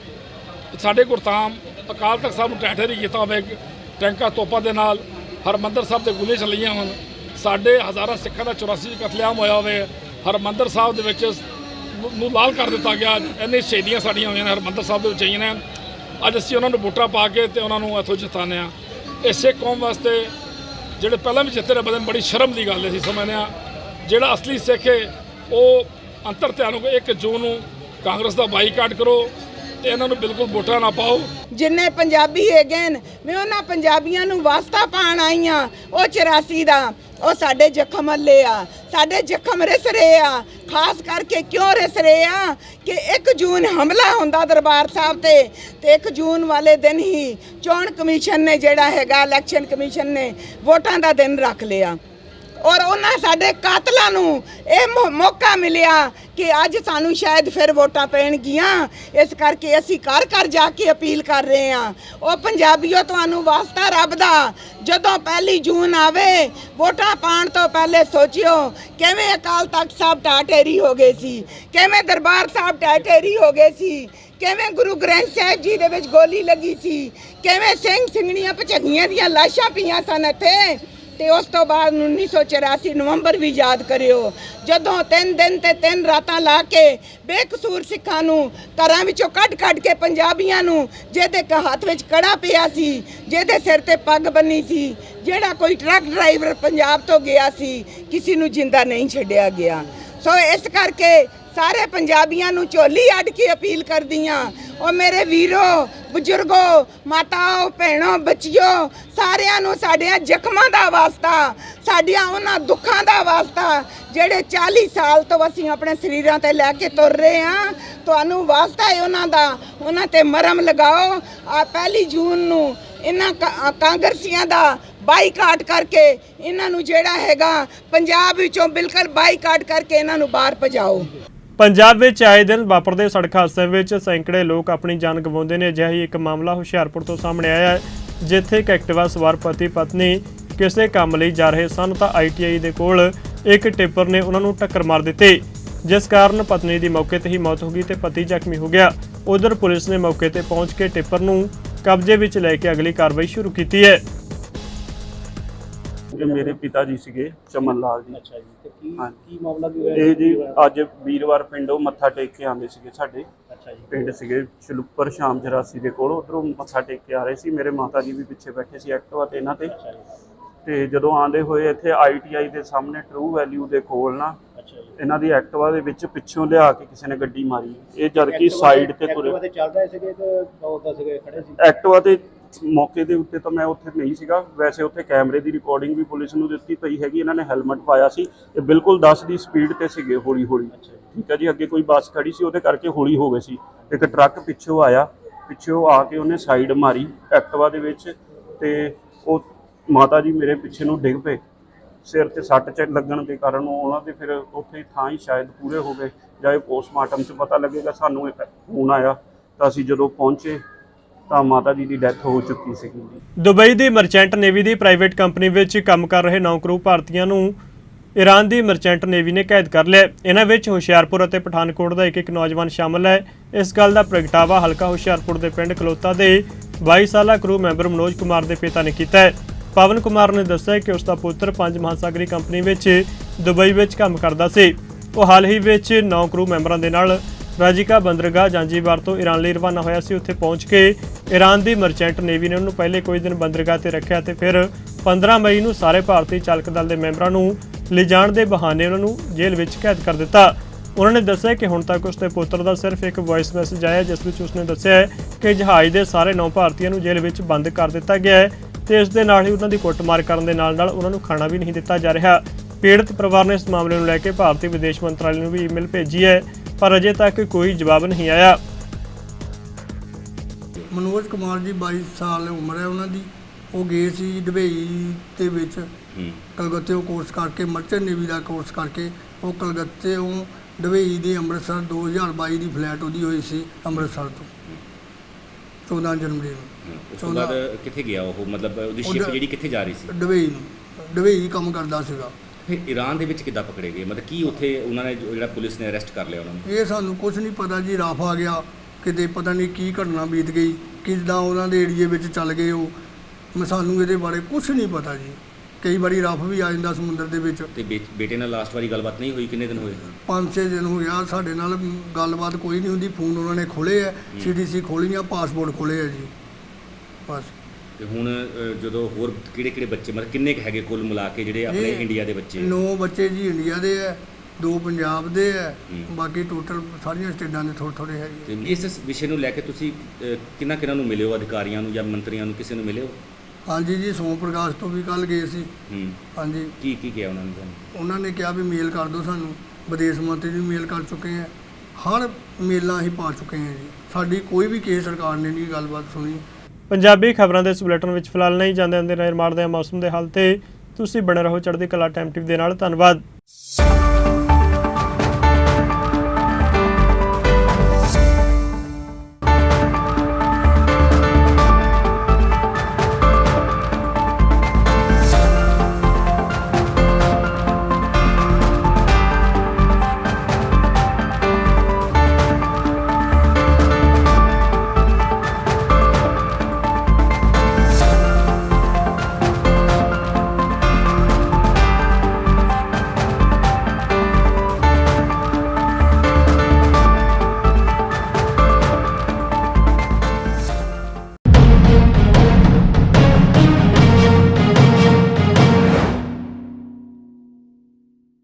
ਸਾਡੇ ਗੁਰਤਾਮ ਅਕਾਲ ਤਖਤ ਸਾਹਿਬ ਨੂੰ ਟੈਂਟਰੀ ਕੀਤਾ ਹੋਵੇ, ਟੈਂਕਾਂ ਤੋਪਾਂ ਦੇ ਨਾਲ, ਹਰਮੰਦਰ ਸਾਹਿਬ ਤੇ ਗੋਲੀਆਂ ਚੱਲੀਆਂ ਹੋਣ, ਸਾਡੇ ਹਜ਼ਾਰਾਂ ਸਿੱਖਾਂ ਦਾ 84 ਕਤਲੇਆਮ ਹੋਇਆ ਹੋਵੇ, ਹਰਮੰਦਰ ਸਾਹਿਬ ਦੇ ਵਿੱਚ ਨੂੰ- ਲਾਲ ਕਰ ਦਿੱਤਾ ਗਿਆ ਇੰਨੇ ਸ਼ਹੀਦੀਆਂ ਸਾਡੀਆਂ ਹੋਈਆਂ ਨੇ, ਹਰਮੰਦਰ ਸਾਹਿਬ ਦੇ ਵਿੱਚ ਹੋਈਆਂ ਨੇ। ਅੱਜ ਅਸੀਂ ਉਹਨਾਂ ਨੂੰ ਵੋਟਾਂ ਪਾ ਕੇ ਤੇ ਉਹਨਾਂ ਨੂੰ ਇੱਥੋਂ ਜਿਤਾਉਂਦੇ ਹਾਂ। ਇਸੇ ਕੌਮ ਵਾਸਤੇ ਜਿਹੜੇ ਪਹਿਲਾਂ ਵੀ ਜਿੱਤੇ ਨੇ ਬਦਨ ਬੜੀ ਸ਼ਰਮ ਦੀ ਗੱਲ ਹੈ ਅਸੀਂ ਸਮਝਦੇ ਹਾਂ। ਜਿਹੜਾ ਅਸਲੀ ਸਿੱਖ ਹੈ, ਉਹ ਅੰਤਰ ਧਿਆਨ ਨੂੰ 1 ਜੂਨ ਨੂੰ ਕਾਂਗਰਸ ਦਾ ਬਾਈਕਾਟ ਕਰੋ ਤੇ ਇਹਨਾਂ ਨੂੰ ਬਿਲਕੁਲ ਵੋਟਾਂ ਨਾ ਪਾਓ। ਜਿੰਨੇ ਪੰਜਾਬੀ ਹੈਗੇ ਨੇ ਮੈਂ ਉਹਨਾਂ ਪੰਜਾਬੀਆਂ ਨੂੰ ਵਾਸਤਾ ਪਾਣ ਆਈਆਂ ਉਹ 84 ਦਾ, ਉਹ ਸਾਡੇ ਜ਼ਖਮ ਹੱਲੇ ਆ, ਸਾਡੇ ਜ਼ਖਮ ਰਿਸ ਰਹੇ ਆ, ਖਾਸ ਕਰਕੇ ਕਿਉਂ ਰਿਸ ਰਹੇ ਆ ਕਿ 1 ਜੂਨ ਹਮਲਾ ਹੁੰਦਾ ਦਰਬਾਰ ਸਾਹਿਬ ਤੇ ਤੇ 1 ਜੂਨ ਵਾਲੇ ਦਿਨ ਹੀ ਚੋਣ ਕਮਿਸ਼ਨ ਨੇ ਜਿਹੜਾ ਹੈਗਾ, ਇਲੈਕਸ਼ਨ ਕਮਿਸ਼ਨ ਨੇ ਵੋਟਾਂ ਦਾ ਦਿਨ ਰੱਖ ਲਿਆ। ਔਰ ਉਹਨਾਂ ਸਾਡੇ ਕਾਤਲਾਂ ਨੂੰ ਇਹ ਮੌ- ਮੌਕਾ ਮਿਲਿਆ ਕਿ ਅੱਜ ਸਾਨੂੰ ਸ਼ਾਇਦ ਫਿਰ ਵੋਟਾਂ ਪੈਣਗੀਆਂ। ਇਸ ਕਰਕੇ ਅਸੀਂ ਘਰ ਘਰ ਜਾ ਕੇ ਅਪੀਲ ਕਰ ਰਹੇ ਹਾਂ। ਉਹ ਪੰਜਾਬੀਓ, ਤੁਹਾਨੂੰ ਵਾਸਤਾ ਰੱਬ ਦਾ। ਜਦੋਂ ਪਹਿਲੀ ਜੂਨ ਆਵੇ, ਵੋਟਾਂ ਪਾਣ ਤੋਂ ਪਹਿਲੇ ਸੋਚਿਓ, ਕਿਵੇਂ ਅਕਾਲ ਤਖਤ ਸਾਹਿਬ ਟਾਟੇਰੀ ਹੋ ਗਏ ਸੀ? ਕਿਵੇਂ ਦਰਬਾਰ ਸਾਹਿਬ ਟਾਟੇਰੀ ਹੋ ਗਏ ਸੀ? ਕਿਵੇਂ ਗੁਰੂ ਗ੍ਰੰਥ ਸਾਹਿਬ ਜੀ ਦੇ ਵਿੱਚ ਗੋਲੀ ਲੱਗੀ ਸੀ? ਕਿਵੇਂ ਸਿੰਘ ਸਿੰਘਣੀਆਂ ਭਚਗੀਆਂ ਦੀਆਂ ਲਾਸ਼ਾਂ ਪਈਆਂ ਸਨ ਇੱਥੇ? ਤੇ ਉਸ ਤੋਂ ਬਾਅਦ 1984 ਨਵੰਬਰ ਵੀ ਯਾਦ ਕਰਿਓ। ਜਦੋਂ ਤਿੰਨ ਦਿਨ ਤੇ ਤਿੰਨ ਰਾਤਾਂ ਲਾ ਕੇ ਬੇਕਸੂਰ ਸਿੱਖਾਂ ਨੂੰ ਘਰਾਂ ਵਿੱਚੋਂ ਕੱਢ ਕੱਢ ਕੇ ਪੰਜਾਬੀਆਂ ਨੂੰ, ਜਿਹਦੇ ਕ ਹੱਥ ਵਿੱਚ ਕੜਾ ਪਿਆ ਸੀ, ਜਿਹਦੇ ਸਿਰ ਤੇ ਪੱਗ ਬੰਨੀ ਸੀ, ਜਿਹੜਾ ਕੋਈ ਟਰੱਕ ਡਰਾਈਵਰ ਪੰਜਾਬ ਤੋਂ ਗਿਆ ਸੀ, ਕਿਸੇ ਨੂੰ ਜਿੰਦਾ ਨਹੀਂ ਛੱਡਿਆ ਗਿਆ। ਸੋ ਇਸ ਕਰਕੇ ਸਾਰੇ ਪੰਜਾਬੀਆਂ ਨੂੰ ਝੋਲੀ ਅੱਡ ਕੇ ਅਪੀਲ ਕਰਦੀ ਕਰਦੀਆਂ। ਉਹ ਮੇਰੇ ਵੀਰੋ, ਬਜ਼ੁਰਗੋ, ਮਾਤਾਓ, ਭੈਣੋ, ਬੱਚਿਓ, ਸਾਰਿਆਂ ਨੂੰ ਸਾਡਿਆਂ ਜ਼ਖਮਾਂ ਦਾ ਵਾਸਤਾ, ਸਾਡੀਆਂ ਉਹਨਾਂ ਦੁੱਖਾਂ ਦਾ ਵਾਸਤਾ, ਜਿਹੜੇ 40 ਸਾਲ ਤੋਂ ਅਸੀਂ ਆਪਣੇ ਸਰੀਰਾਂ ਤੇ ਲੈ ਕੇ ਤੁਰ ਰਹੇ ਹਾਂ, ਤੁਹਾਨੂੰ ਵਾਸਤਾ ਹੈ ਉਹਨਾਂ ਦਾ। ਉਹਨਾਂ ਤੇ ਮਰਮ ਲਗਾਓ। ਆ ਪਹਿਲੀ ਜੂਨ ਨੂੰ ਇਹਨਾਂ ਕਾ- ਕਾਂਗਰਸੀਆਂ ਦਾ ਬਾਈਕਾਟ ਕਰਕੇ ਇਹਨਾਂ ਨੂੰ ਜਿਹੜਾ ਹੈਗਾ, ਪੰਜਾਬ ਵਿੱਚੋਂ ਬਿਲਕੁਲ ਬਾਈਕਾਟ ਕਰਕੇ ਇਹਨਾਂ ਨੂੰ ਬਾਹਰ ਭਜਾਓ। ਪੰਜਾਬ ਵਿੱਚ ਆਏ ਦਿਨ ਵਾਪਰਦੇ ਸੜਕ ਹਾਦਸਿਆਂ ਵਿੱਚ ਸੈਂਕੜੇ ਲੋਕ ਆਪਣੀ ਜਾਨ ਗਵਾਉਂਦੇ ਨੇ। ਅਜਿਹਾ ਹੀ ਇੱਕ ਮਾਮਲਾ ਹੁਸ਼ਿਆਰਪੁਰ ਤੋਂ ਸਾਹਮਣੇ ਆਇਆ ਹੈ, ਜਿੱਥੇ ਇੱਕ ਐਕਟਿਵਾ ਸਵਾਰ ਪਤੀ ਪਤਨੀ ਕਿਸੇ ਕੰਮ ਲਈ ਜਾ ਰਹੇ ਸਨ ਤਾਂ ਆਈਟੀਆਈ ਦੇ ਕੋਲ ਇੱਕ ਟਿੱਪਰ ਨੇ ਉਹਨਾਂ ਨੂੰ ਟੱਕਰ ਮਾਰ ਦਿੱਤੀ। ਜਿਸ ਕਾਰਨ ਪਤਨੀ ਦੀ ਮੌਕੇ ਤੇ ਹੀ ਮੌਤ ਹੋ ਗਈ ਤੇ ਪਤੀ ਜ਼ਖਮੀ ਹੋ ਗਿਆ। ਉਧਰ ਪੁਲਿਸ ਨੇ ਮੌਕੇ ਤੇ ਪਹੁੰਚ ਕੇ ਟਿੱਪਰ ਨੂੰ ਕਬਜ਼ੇ ਵਿੱਚ ਲੈ ਕੇ ਅਗਲੀ ਕਾਰਵਾਈ ਸ਼ੁਰੂ ਕੀਤੀ ਹੈ। ਇਹ ਮੇਰੇ ਪਿਤਾ ਜੀ ਸੀਗੇ ਚਮਨ ਲਾਲ ਜੀ। ਅੱਛਾ ਜੀ ਤੇ ਕੀ ਮਾਮਲਾ ਕੀ ਹੋਇਆ ਇਹ ਜੀ ਅੱਜ ਵੀਰਵਾਰ ਪਿੰਡੋਂ ਮੱਥਾ ਟੇਕ ਕੇ ਆਉਂਦੇ ਸੀਗੇ ਸਾਡੇ। ਅੱਛਾ ਜੀ। ਪਿੰਡ ਸੀਗੇ ਛਲੂਪਰ ਸ਼ਾਮ 84 ਦੇ ਕੋਲ ਉਧਰੋਂ ਮੱਥਾ ਟੇਕ ਕੇ ਆ ਰਹੇ ਸੀ। ਮੇਰੇ ਮਾਤਾ ਜੀ ਵੀ ਪਿੱਛੇ ਬੈਠੇ ਸੀ ਐਕਟਿਵਾ ਤੇ ਇਹਨਾਂ ਤੇ। ਅੱਛਾ ਜੀ। ਤੇ ਜਦੋਂ ਆਂਦੇ ਹੋਏ ਇੱਥੇ ਆਈਟੀਆਈ ਦੇ ਸਾਹਮਣੇ ਟਰੂ ਵੈਲਿਊ ਦੇ ਕੋਲ ਨਾ ਅੱਛਾ ਜੀ। ਇਹਨਾਂ ਦੀ ਐਕਟਿਵਾ ਦੇ ਵਿੱਚ ਪਿੱਛੋਂ ਲਿਆ ਕੇ ਕਿਸੇ ਨੇ ਗੱਡੀ ਮਾਰੀ। ਇਹ ਜਦ ਕਿ ਸਾਈਡ ਤੇ ਤੁਰੇ ਤੇ ਚੱਲ ਰਹੇ ਸੀਗੇ ਤੇ ਉਦਾਂ ਸੀਗੇ ਖੜੇ ਸੀ? ਐਕਟਿਵਾ ਤੇ ਮੌਕੇ ਦੇ ਉੱਤੇ ਤਾਂ ਮੈਂ ਉੱਥੇ ਨਹੀਂ ਸੀਗਾ। ਵੈਸੇ ਉੱਥੇ ਕੈਮਰੇ ਦੀ ਰਿਕਾਰਡਿੰਗ ਵੀ ਪੁਲਿਸ ਨੂੰ ਦਿੱਤੀ ਪਈ ਹੈਗੀ ਇਹਨਾਂ ਨੇ ਹੈਲਮਟ ਪਾਇਆ ਸੀ। ਤੇ ਬਿਲਕੁਲ 10 ਦੀ ਸਪੀਡ ਤੇ ਸੀਗੇ ਹੌਲੀ ਹੌਲੀ ਠੀਕ ਹੈ ਜੀ ਅੱਗੇ ਕੋਈ ਬੱਸ ਖੜੀ ਸੀ ਉਹਦੇ ਕਰਕੇ ਹੌਲੀ ਹੋ ਗਏ ਸੀ। ਇੱਕ ਟਰੱਕ ਪਿੱਛੋਂ ਆਇਆ ਪਿੱਛੋਂ ਆ ਕੇ ਉਹਨੇ ਸਾਈਡ ਮਾਰੀ ਐਕਟਿਵਾ ਦੇ ਵਿੱਚ ਤੇ ਉਹ ਮਾਤਾ ਜੀ ਮੇਰੇ ਪਿੱਛੇ ਨੂੰ ਡਿੱਗ ਪਏ। ਸਿਰ ਤੇ ਸੱਟ ਚ ਲੱਗਣ ਦੇ ਕਾਰਨ ਉਹ- ਉਹਨਾਂ ਦੇ ਫਿਰ ਉੱਥੇ ਥਾਂ ਹੀ ਸ਼ਾਇਦ ਪੂਰੇ ਹੋ ਗਏ। ਜਾਂ ਇਹ ਪੋਸਟਮਾਰਟਮ 'ਚ ਪਤਾ ਲੱਗੇਗਾ ਸਾਨੂੰ ਇੱਕ ਫੋਨ ਆਇਆ ਤਾਂ ਅਸੀਂ ਜਦੋਂ ਪਹੁੰਚੇ ਤਾਂ ਮਾਤਾ ਜੀ ਦੀ ਡੈਥ ਹੋ ਚੁੱਕੀ ਸੀਗੀ। ਦੁਬਈ ਦੀ ਮਰਚੈਂਟ ਨੇਵੀ ਦੀ ਪ੍ਰਾਈਵੇਟ ਕੰਪਨੀ ਵਿੱਚ ਕੰਮ ਕਰ ਰਹੇ ਨੌ ਭਾਰਤੀਆਂ ਨੂੰ ਈਰਾਨ ਦੀ ਮਰਚੈਂਟ ਨੇਵੀ ਨੇ ਕੈਦ ਕਰ ਲਿਆ। ਇਹਨਾਂ ਵਿੱਚ ਹੁਸ਼ਿਆਰਪੁਰ ਅਤੇ ਪਠਾਨਕੋਟ ਦਾ ਇੱਕ ਇੱਕ ਨੌਜਵਾਨ ਸ਼ਾਮਲ ਹੈ। ਇਸ ਗੱਲ ਦਾ ਪ੍ਰਗਟਾਵਾ ਹਲਕਾ ਹੁਸ਼ਿਆਰਪੁਰ ਦੇ ਪਿੰਡ ਕਲੋਤਾ ਦੇ 22 ਸਾਲਾ ਕਰੂ ਮੈਂਬਰ ਮਨੋਜ ਕੁਮਾਰ ਦੇ ਪਿਤਾ ਨੇ ਕੀਤਾ ਹੈ। ਪਵਨ ਕੁਮਾਰ ਨੇ ਦੱਸਿਆ ਕਿ ਉਸ ਦਾ ਪੁੱਤਰ ਪੰਜ ਮਹਾਸਾਗਰੀ ਕੰਪਨੀ ਵਿੱਚ ਦੁਬਈ ਵਿੱਚ ਕੰਮ ਕਰਦਾ ਸੀ। ਉਹ ਹਾਲ ਹੀ ਵਿੱਚ ਨੌ ਕਰੂ ਮੈਂਬਰਾਂ ਦੇ ਨਾਲ ਰਾਜਿਕਾ ਬੰਦਰਗਾਹ ਜਾਂਜੀਬਾਰ ਤੋਂ ਈਰਾਨ ਲਈ ਰਵਾਨਾ ਹੋਇਆ ਸੀ। ਉੱਥੇ ਪਹੁੰਚ ਕੇ ਈਰਾਨ ਦੀ ਮਰਚੈਂਟ ਨੇਵੀ ਨੇ ਉਹਨੂੰ ਪਹਿਲੇ ਕੁਝ ਦਿਨ ਬੰਦਰਗਾਹ ਤੇ ਰੱਖਿਆ ਤੇ ਫਿਰ 15 ਮਈ ਨੂੰ ਸਾਰੇ ਭਾਰਤੀ ਚਾਲਕ ਦਲ ਦੇ ਮੈਂਬਰਾਂ ਨੂੰ ਲਿਜਾਣ ਦੇ ਬਹਾਨੇ ਉਹਨਾਂ ਨੂੰ ਜੇਲ੍ਹ ਵਿੱਚ ਕੈਦ ਕਰ ਦਿੱਤਾ। ਉਹਨਾਂ ਨੇ ਦੱਸਿਆ ਕਿ ਹੁਣ ਤੱਕ ਉਸਦੇ ਪੁੱਤਰ ਦਾ ਸਿਰਫ ਇੱਕ ਵੌਇਸ ਮੈਸੇਜ ਆਇਆ, ਜਿਸ ਵਿੱਚ ਉਸਨੇ ਦੱਸਿਆ ਕਿ ਜਹਾਜ਼ ਦੇ ਸਾਰੇ ਨੌ ਭਾਰਤੀਆਂ ਨੂੰ ਜੇਲ੍ਹ ਵਿੱਚ ਬੰਦ ਕਰ ਦਿੱਤਾ ਗਿਆ ਹੈ ਤੇ ਇਸ ਦੇ ਨਾਲ ਹੀ ਉਹਨਾਂ ਦੀ ਕੁੱਟਮਾਰ ਕਰਨ ਦੇ ਨਾਲ ਨਾਲ ਉਹਨਾਂ ਨੂੰ ਖਾਣਾ ਵੀ ਨਹੀਂ ਦਿੱਤਾ ਜਾ ਰਿਹਾ। ਪੀੜਤ ਪਰਿਵਾਰ ਨੇ ਇਸ ਮਾਮਲੇ ਨੂੰ ਲੈ ਕੇ ਭਾਰਤੀ ਵਿਦੇਸ਼ ਮੰਤਰਾਲੇ ਨੂੰ ਵੀ ਈਮੇਲ ਭੇਜੀ ਹੈ, ਪਰ ਅਜੇ ਤੱਕ ਕੋਈ ਜਵਾਬ ਨਹੀਂ ਆਇਆ। ਮਨੋਜ ਕੁਮਾਰ ਜੀ 22 ਸਾਲ ਉਮਰ ਹੈ ਉਹਨਾਂ ਦੀ। ਉਹ ਗਏ ਸੀ ਦੁਬਈ ਦੇ ਵਿੱਚ। ਕਲਕੱਤੇੋਂ ਕੋਰਸ ਕਰਕੇ ਮਰਚੈਂਟ ਨੇਵੀ ਦਾ ਕੋਰਸ ਕਰਕੇ। ਉਹ ਕਲਕੱਤੇੋਂ ਦੁਬਈ ਦੇ ਅੰਮ੍ਰਿਤਸਰ 2022 ਦੀ ਫਲਾਈਟ ਉਹਦੀ ਹੋਈ ਸੀ ਅੰਮ੍ਰਿਤਸਰ ਤੋਂ। 14 ਜਨਵਰੀ ਨੂੰ। ਉਸ ਤੋਂ ਬਾਅਦ ਕਿੱਥੇ ਗਿਆ ਉਹ? ਮਤਲਬ ਉਹਦੀ ਸ਼ਿਪ ਜਿਹੜੀ ਕਿੱਥੇ ਜਾ ਰਹੀ ਸੀ? ਦੁਬਈ ਨੂੰ। ਦੁਬਈ ਕੰਮ ਕਰਦਾ ਸੀਗਾ। ਫਿਰ ਈਰਾਨ ਦੇ ਵਿੱਚ ਕਿੱਦਾਂ ਪਕੜੇ ਗਏ? ਮਤਲਬ ਕੀ ਉੱਥੇ ਉਹਨਾਂ ਨੇ ਜਿਹੜਾ ਪੁਲਿਸ ਨੇ ਅਰੈਸਟ ਕਰ ਲਿਆ ਉਹਨਾਂ ਨੂੰ? ਇਹ ਸਾਨੂੰ ਕੁਝ ਨਹੀਂ ਪਤਾ ਜੀ ਰਫ ਆ ਗਿਆ। ਕਿਤੇ ਪਤਾ ਨਹੀਂ ਕੀ ਘਟਨਾ ਬੀਤ ਗਈ ਕਿੱਦਾਂ ਉਹਨਾਂ ਦੇ ਏਰੀਏ ਵਿੱਚ ਚੱਲ ਗਏ ਉਹ। ਸਾਨੂੰ ਇਹਦੇ ਬਾਰੇ ਕੁਝ ਨਹੀਂ ਪਤਾ ਜੀ। ਕਈ ਵਾਰੀ ਰਫ ਵੀ ਆ ਜਾਂਦਾ ਸਮੁੰਦਰ ਦੇ ਵਿੱਚ। ਤੇ ਬੇ- ਬੇਟੇ ਨਾਲ ਲਾਸਟ ਵਾਰੀ ਗੱਲਬਾਤ ਨਹੀਂ ਹੋਈ? ਕਿੰਨੇ ਦਿਨ ਹੋਏ? ਪੰਜ ਛੇ ਦਿਨ ਹੋ ਗਿਆ ਸਾਡੇ ਨਾਲ ਗੱਲਬਾਤ ਕੋਈ ਨਹੀਂ ਹੁੰਦੀ ਫੋਨ ਉਹਨਾਂ ਨੇ ਖੋਲੇ ਆ ਸੀਡੀਸੀ ਖੋਲੀਆਂ ਪਾਸਪੋਰਟ ਖੋਲੇ ਆ ਜੀ। ਬਸ। ਤੇ ਹੁਣ ਅ, ਜਦੋਂ ਹੋਰ ਕਿਹੜੇ ਕਿਹੜੇ ਬੱਚੇ ਮਤਲਬ ਕਿੰਨੇ ਕੁ ਹੈਗੇ ਕੁੱਲ ਮਿਲਾ ਕੇ ਜਿਹੜੇ ਆਪਣੇ ਇਹ ਇੰਡੀਆ ਦੇ ਬੱਚੇ ਨੌ ਬੱਚੇ ਜੀ ਇੰਡੀਆ ਦੇ ਆ। ਦੋ ਪੰਜਾਬ ਦੇ ਹੂੰ। ਬਾਕੀ ਟੋਟਲ ਸਾਰੀਆਂ ਸਟੇਟਾਂ ਦੇ ਥੋੜ੍ਹੇ ਥੋੜ੍ਹੇ ਹੈਗੇ। ਤੇ ਇਸ ਵਿਸ਼ੇ ਨੂੰ ਲੈ ਕੇ ਤੁਸੀਂ ਕਿੰਨਾ ਕਿੰਨਾ ਨੂੰ ਮਿਲੇ ਹੋ ਅਧਿਕਾਰੀਆਂ ਨੂੰ ਜਾਂ ਮੰਤਰੀਆਂ ਨੂੰ ਕਿਸੇ ਨੂੰ ਮਿਲੇ ਹੋ? ਹਾਂਜੀ ਜੀ ਸੋਮ ਪ੍ਰਕਾਸ਼ ਤੋਂ ਵੀ ਕੱਲ ਗਏ ਸੀ। ਹੂੰ। ਹਾਂਜੀ। ਕੀ ਕੀ ਕਿਹਾ ਉਹਨਾਂ ਨੇ ਉਹਨਾਂ ਨੇ ਕਿਹਾ ਵੀ ਮੇਲ ਕਰ ਦਿਓ ਸਾਨੂੰ। ਵਿਦੇਸ਼ ਮੰਤਰੀ ਨੂੰ ਮੇਲ ਕਰ ਚੁੱਕੇ ਆ। ਹਰ ਮੇਲਾਂ ਅਸੀਂ ਪਾ ਚੁੱਕੇ ਆ ਜੀ। ਸਾਡੀ ਕੋਈ ਵੀ ਕੇਸ ਸਰਕਾਰ ਨੇ ਨਹੀਂ ਗੱਲਬਾਤ ਸੁਣੀ। ਪੰਜਾਬੀ ਖਬਰਾਂ ਦੇ ਇਸ ਬੁਲੇਟਿਨ ਵਿੱਚ ਫਿਲਹਾਲ ਨਹੀਂ ਜਾਂਦੇ ਹੁੰਦੇ ਨਜ਼ਰ ਮਾਰਦੇ ਹਾਂ ਮੌਸਮ ਦੇ ਹਾਲ ਤੇ। ਤੁਸੀਂ ਬਣੇ ਰਹੋ ਚੜ੍ਹਦੀ ਕਲਾ ਟਾਈਮ ਟੀਵੀ ਦੇ ਨਾਲ। ਧੰਨਵਾਦ।